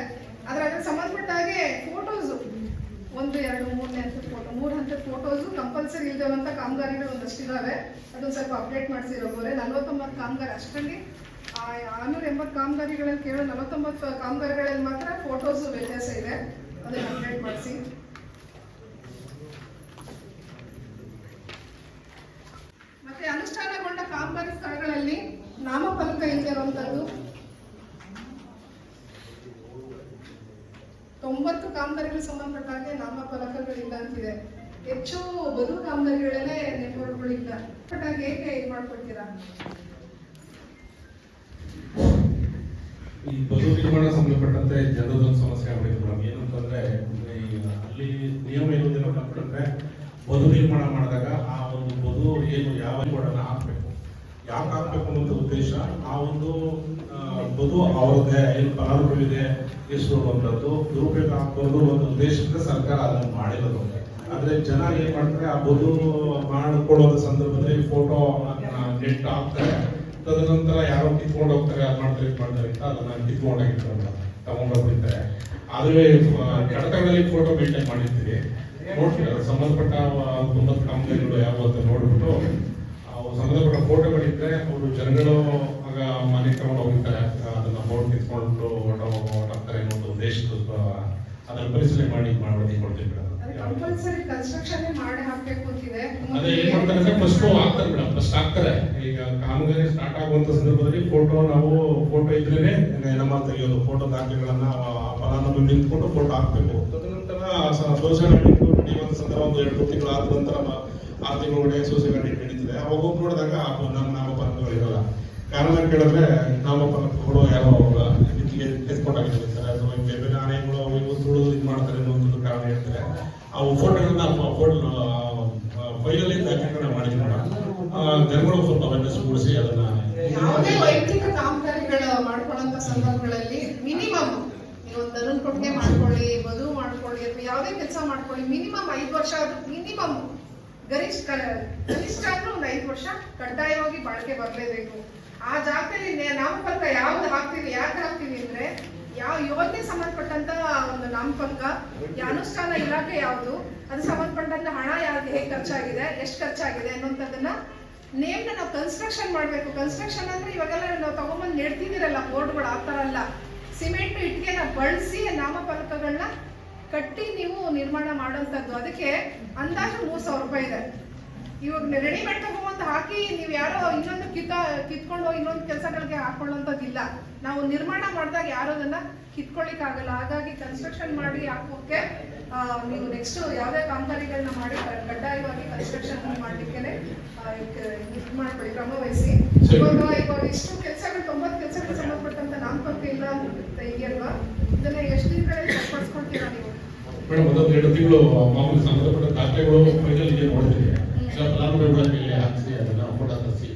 ಆದ್ರೆ ಅದಕ್ಕೆ ಸಂಬಂಧಪಟ್ಟ ಹಾಗೆ ಫೋಟೋಸ್ ಒಂದು, ಎರಡು, ಮೂರನೇ ಹಂತದ ಫೋಟೋ ಮೂರು ಹಂತದ ಫೋಟೋಸ್ ಕಂಪಲ್ಸರಿ ಇಲ್ದಿರುವಂಥ ಕಾಮಗಾರಿಗಳು ಒಂದಷ್ಟು ಇದಾವೆ. ಅದನ್ನ ಸ್ವಲ್ಪ ಅಪ್ಡೇಟ್ ಮಾಡಿಸಿರೋರೆ ನಲ್ವತ್ತೊಂಬತ್ತು ಕಾಮಗಾರಿ ಅಷ್ಟರಲ್ಲಿ ಆರ್ನೂರ ಎಂಬತ್ತು ಕಾಮಗಾರಿಗಳಲ್ಲಿ ಕೇಳೋ ನಲವತ್ತೊಂಬತ್ತು ಕಾಮಗಾರಿಗಳಲ್ಲಿ ಮಾತ್ರ ಫೋಟೋಸ್ ವ್ಯತ್ಯಾಸ ಇದೆ. ಅದನ್ನು ಅಪ್ಡೇಟ್ ಮಾಡಿಸಿ ಮತ್ತೆ ಅನುಷ್ಠಾನಗೊಂಡ ಕಾಮಗಾರಿ ಸ್ಥಳಗಳಲ್ಲಿ ಇರುವಂತದ್ದು? ತೊಂಬತ್ತು ಕಾಮಗಾರಿಗಳಿಗೆ ಸಂಬಂಧಪಟ್ಟ ಹಾಗೆ ನಾಮಫಲಕಗಳಿಲ್ಲ ಅಂತಿದೆ. ಹೆಚ್ಚು ಬದು ಕಾಮಗಾರಿಗಳಲ್ಲೇ ನೆಟ್ವರ್ಕ್ಗಳಿಲ್ಲ ಬಟ್ ಹಾಗೆ ಹೇಗೆ ಇದು ಮಾಡ್ಕೊಳ್ತೀರಾ? ಈ ಬದು ನಿರ್ಮಾಣ ಸಂಬಂಧಪಟ್ಟಂತೆ ಜನರದೊಂದು ಸಮಸ್ಯೆ ಆಗಬೇಕು ಮೇಡಮ್. ಏನಂತಂದ್ರೆ ಅಲ್ಲಿ ನಿಯಮ ಇರುವುದೇನಪ್ಪ ಅಂತಂದ್ರೆ ಬದು ನಿರ್ಮಾಣ ಮಾಡಿದಾಗ ಆ ಒಂದು ಬದು ಏನು ಯಾವ ಬೋರ್ಡನ್ನ ಹಾಕ್ಬೇಕು ಹಾಕ್ಬೇಕು ಅನ್ನೋದು ಉದ್ದೇಶ ಆ ಒಂದು ಆ, ಬದು ಅವ್ರದ್ದೇ ಏನು ಫಲಾನುಭವಿದೆ ಎಷ್ಟು ಅನ್ನೋದು ದುರುಪಯೋಗ ಹಾಕೋದು ಒಂದು ಉದ್ದೇಶದಿಂದ ಸರ್ಕಾರ ಅದನ್ನು ಮಾಡಿರೋದು. ಆದ್ರೆ ಜನ ಏನ್ ಮಾಡ್ತಾರೆ ಆ ಬದು ಮಾಡಿಕೊಳ್ಳೋದ ಸಂದರ್ಭದಲ್ಲಿ ಫೋಟೋ ನೆಟ್ ಹಾಕ್ತಾರೆ. ತದನಂತರ ಯಾರೋ ಕಿತ್ಕೊಂಡು ಹೋಗ್ತಾರೆ ಅದು ಮಾಡ್ತಾರೆ ಇದು ಮಾಡ್ತಾರೆ ಅಂತ ಅದನ್ನ ಕಿತ್ಕೊಂಡೋಗಿರ್ತಾರೆ ತಗೊಂಡೋಗ್ಬಿಡ್ತಾರೆ. ಆದ್ರೆ ಆ, ಕಡತಗಳಲ್ಲಿ ಫೋಟೋ ಮೇಂಟೈನ್ ಮಾಡಿರ್ತೀವಿ ನೋಡ್ತೀವಿ ಸಂಬಂಧಪಟ್ಟ ಕಾಮಗಾರಿಗಳು ಯಾವ ಅಂತ ನೋಡ್ಬಿಟ್ಟು ಸಂಬಂಧಪಟ್ಟ ಫೋಟೋಗಳಿದ್ರೆ ಅವರು ಜನಗಳು ಆಗ ಮನೆ ತಗೊಂಡು ಹೋಗಿರ್ತಾರೆ ಅದನ್ನ ಫೋಟೋ ಕಿತ್ಕೊಂಡು ಹೊರಟೋಗ್ತಾರೆ ಅನ್ನೋ ಒಂದು ಉದ್ದೇಶದ ಅದನ್ನ ಪರಿಶೀಲನೆ ಮಾಡಿ ಮಾಡಿ ಕೊಡ್ತೀವಿ ಮೇಡಮ್. ಅದು ಏನ್ ಮಾಡ್ತಾರೆ ಅಂದ್ರೆ ಫಸ್ಟ್ ಹಾಕ್ತಾರೆ ಮೇಡಮ್. ಫಸ್ಟ್ ಹಾಕ್ತಾರೆ. ಈಗ ಕಾಮಗಾರಿ ಸ್ಟಾರ್ಟ್ ಆಗುವಂತ ಸಂದರ್ಭದಲ್ಲಿ ಫೋಟೋ ನಾವು ಫೋಟೋ ಇದ್ರೇನೆ ನಮ್ಮ ತೆಗೆಯೋದು ಫೋಟೋ ದಾಖಲೆಗಳನ್ನ ಆ ಫಲಾನುಭವಿ ನಿಂತ್ಕೊಂಡು ಫೋಟೋ ಹಾಕ್ಬೇಕು. ತದನಂತರ ಸೋಷಿಯಲ್ ನಡೆಯುವಂತ ಸಂದರ್ಭ ಒಂದು ಎರಡು ತಿಂಗಳು ಆದ ನಂತರ ಆರು ತಿಂಗಳೊಳಗಡೆ ಸೋಷಿಯಲ್ ನಡೀತಿದೆ ಅವಾಗ ಹೋಗಿ ನೋಡಿದಾಗ ನಮ್ಮ ನಾಮಫಲಕಗಳು ಇರೋಲ್ಲ. ಕಾರಣ ಕೇಳಿದ್ರೆ ನಾಮಫಲಕಗಳು ಯಾರೋ ಇದಕ್ಕೆ ಎತ್ಕೊಂಡಾಗಿದ್ದಾರೆ ಸರ್. ಅಥವಾ ಬೇರೆ ಬೇರೆ ಆನೆಗಳು ಅವು ಇದು ಮಾಡ್ತಾರೆ ಅನ್ನೋ ಕಾರಣ ಹೇಳ್ತಾರೆ. ಅವು ಫೋಟೋಗಳನ್ನ ಫೋಟೋ ಫೈಲಲ್ಲಿ ದಾಖಲೆಗಳನ್ನ ಮಾಡಿದ್ರು ಜನಗಳು ಸ್ವಲ್ಪ ಅವೇರ್ನೆಸ್ ಮೂಡಿಸಿ ಅದನ್ನ ಯಾವುದೇ ಮಿನಿಮಮ್ ಒಂದು ಮಾಡ್ಕೊಳ್ಳಿ ಮದುವೆ ಮಾಡ್ಕೊಳ್ಳಿ ಯಾವುದೇ ಕೆಲಸ ಮಾಡ್ಕೊಳ್ಳಿ, ಮಿನಿಮಮ್ ಐದು ವರ್ಷ ಮಿನಿಮಮ್ ಗರಿಷ್ಠ ಕನಿಷ್ಠ ಅಂದ್ರೆ ಒಂದು ಐದು ವರ್ಷ ಕಡ್ಡಾಯವಾಗಿ ಬಾಳಿಕೆ ಬರಲೇಬೇಕು. ಆ ಜಾಗದಲ್ಲಿ ನಾಮಫಲಕ ಯಾವ್ದು ಹಾಕ್ತೀವಿ ಯಾಕೆ ಹಾಕ್ತೀವಿ ಅಂದ್ರೆ ಯಾವ ಯೋಜನೆ ಸಂಬಂಧಪಟ್ಟಂತ ಒಂದು ನಾಮಫಲಕ ಅನುಷ್ಠಾನ ಇಲಾಖೆ ಯಾವುದು, ಅದು ಸಂಬಂಧಪಟ್ಟಂತ ಹಣ ಯಾವ್ದು, ಹೇಗೆ ಖರ್ಚಾಗಿದೆ, ಎಷ್ಟು ಖರ್ಚಾಗಿದೆ ಅನ್ನುವಂಥದ್ದನ್ನ ನೇಮ್ನ ನಾವು ಕನ್ಸ್ಟ್ರಕ್ಷನ್ ಮಾಡಬೇಕು. ಕನ್ಸ್ಟ್ರಕ್ಷನ್ ಅಂದ್ರೆ ಇವಾಗೆಲ್ಲ ನಾವು ತಗೊಂಬಂದು ನೆಡ್ತಿದ್ದೀರಲ್ಲ, ಬೋರ್ಡ್ಗಳು ಆ ಥರ ಅಲ್ಲ. ಸಿಮೆಂಟ್ ಇಟ್ಟಿಗೆನ ಬಳಸಿ ನಾಮಫಲಕಗಳನ್ನ ಕಟ್ಟಿ ನೀವು ನಿರ್ಮಾಣ ಮಾಡುವಂತದ್ದು ಅದಕ್ಕೆ ಅಂದಾಜು ಮೂರು ಸಾವಿರ ರೂಪಾಯಿ ಇದೆ. ಇವಾಗ ರೆಡಿಮೇಡ್ ತಗೊಂಬಂದು ಹಾಕಿ ನೀವು ಯಾರೋ ಇನ್ನೊಂದು ಕಿತ್ತ ಕಿತ್ಕೊಂಡು ಹೋಗಿ ಇನ್ನೊಂದು ಕೆಲಸಗಳಿಗೆ ಹಾಕೊಳ್ಳೋಂಥದ್ದಿಲ್ಲ. ನಾವು ನಿರ್ಮಾಣ ಮಾಡಿದಾಗ ಯಾರೋ ಅದನ್ನ ಕಿತ್ಕೊಳ್ಳಿಕ್ಕಾಗಲ್ಲ. ಹಾಗಾಗಿ ಕನ್ಸ್ಟ್ರಕ್ಷನ್ ಮಾಡಿ ಹಾಕೋಕೆ ನೀವು ನೆಕ್ಸ್ಟ್ ಯಾವುದೇ ಕಾಮಗಾರಿಗಳನ್ನ ಮಾಡಿ ಕಡ್ಡಾಯವಾಗಿ ಕನ್ಸ್ಟ್ರಕ್ಷನ್ ಮಾಡ್ಲಿಕ್ಕೆ ಮಾಡ್ಕೊಳ್ಳಿ ಕ್ರಮ ವಹಿಸಿ ಇವಾಗ ಇವಾಗ ಇಷ್ಟು ಕೆಲಸಗಳು ತೊಂಬತ್ತು ಕೆಲಸಗಳು ಸಂಬಂಧಪಟ್ಟಂತ ನಾಮಪತ್ರ ಇಲ್ಲ ಅಂತ ಇದೆಯಲ್ವಾ ಇದನ್ನ ಎಷ್ಟು ದಿನಗಳಲ್ಲಿ ಸರಿಪಡಿಸ್ಕೊಳ್ತೀರಾ ನೀವು ಮೇಡಮ್ ಒಂದೊಂದು ಎರಡು ತಿಂಗಳು ಮಾಮೂಲಿ ಸಂಬಂಧಪಟ್ಟ ದಾಖಲೆಗಳು ಫೈನಲ್ ಇದೆ ನೋಡ್ತೀವಿ ಸರ್ ಫಲಾನುಭವಿಗಳ ಮೇಲೆ ಹಾಕಿಸಿ ಅದನ್ನ ಫೋಟೋ ತರಿಸಿ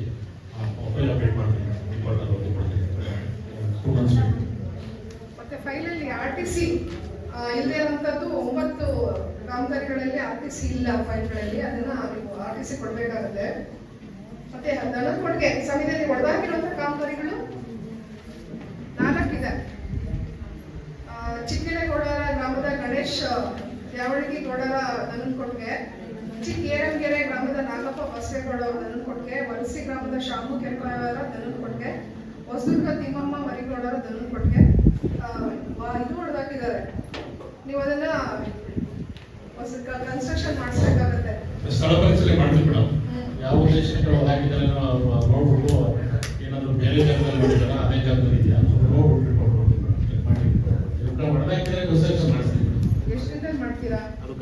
ಫೈಲ್ ಅಪ್ಡೇಟ್ ಮಾಡ್ತೀವಿ ರಿಪೋರ್ಟ್ ಓದಿ ಕೊಡ್ತೀವಿ ಟೂ ಮಂತ್ಸ್ ಮತ್ತೆ ಫೈಲಲ್ಲಿ ಆರ್ ಟಿ ಸಿ ಇಲ್ಲದೆ ಇರುವಂತದ್ದು ಒಂಬತ್ತು ಕಾಮಗಾರಿಗಳಲ್ಲಿ ಆರ್ ಟಿ ಸಿ ಇಲ್ಲ ಫೈಲ್ಗಳಲ್ಲಿ ಅದನ್ನ ನೀವು ಆರ್ ಟಿ ಸಿ ಕೊಡಬೇಕಾಗುತ್ತೆ. ಮತ್ತೆ ದನದ ಕೊಡುಗೆ ಸಮಿತಿಯಲ್ಲಿ ಒಡೆದಾಗಿರುವಂತ ಕಾಮಗಾರಿಗಳು ನಾಲ್ಕಿದೆ. ಗ್ರಾಮದ ಗಣೇಶ್ ದ್ಯಾವಣಗಿ ಗೌಡರ ನನ್ನ ಕೊಟ್ಟಿಗೆ ಚಿಕ್ಕ ಏರಂಗೆರೆ ಗ್ರಾಮದ ನಾಗಪ್ಪ ಬಸ್ಸೆಗೌಡ ನನ್ನ ಕೊಟ್ಟಿಗೆ ಕೊಡುಗೆ ವಲಸಿ ಗ್ರಾಮದ ಶಾಮು ಕೆಂಪವರ ದನದ ಕೊಟ್ಟಿಗೆ ಹೊಸದುರ್ಗ ತಿಮ್ಮಮ್ಮ ಮರಿಗೌಡರ ವ- ಇದು ಹೊಡೆದಾಕಿದ್ದಾರೆ ನೀವು ಅದನ್ನ ಕನ್ಸ್ಟ್ರಕ್ಷನ್ ಮಾಡಿಸ್ಬೇಕಾಗತ್ತೆ. ಸ್ಥಳ ಪರಿಶೀಲನೆ ಮಾಡ್ತೀವಿ ಮೇಡಮ್. ಯಾವ ಉದ್ದೇಶಕ್ಕೆ ಹಾಕಿದ್ದಾರೆ ನೋಡ್ಬಿಟ್ಟು ಏನಾದ್ರು ಬೇರೆ ಜಾಗದಲ್ಲಿ ಮಾಡಿದಾರ ಅದೇ ಜಾಗದಲ್ಲಿ ಇದೆಯಾ ಅಂತ ನೋಡ್ಬಿಟ್ಟು report ಮಾಡ್ತೀವಿ madam. ಮಾಡಿ ನಾವು ಹೊಡೆದಾಕಿದ್ರೆ ಕನ್ಸ್ಟ್ರಕ್ಷನ್ ಮಾಡಿಸ್ತೀವಿ madam. ಎಷ್ಟು ದಿನದಲ್ಲಿ ಮಾಡ್ತೀರಾ ಅದು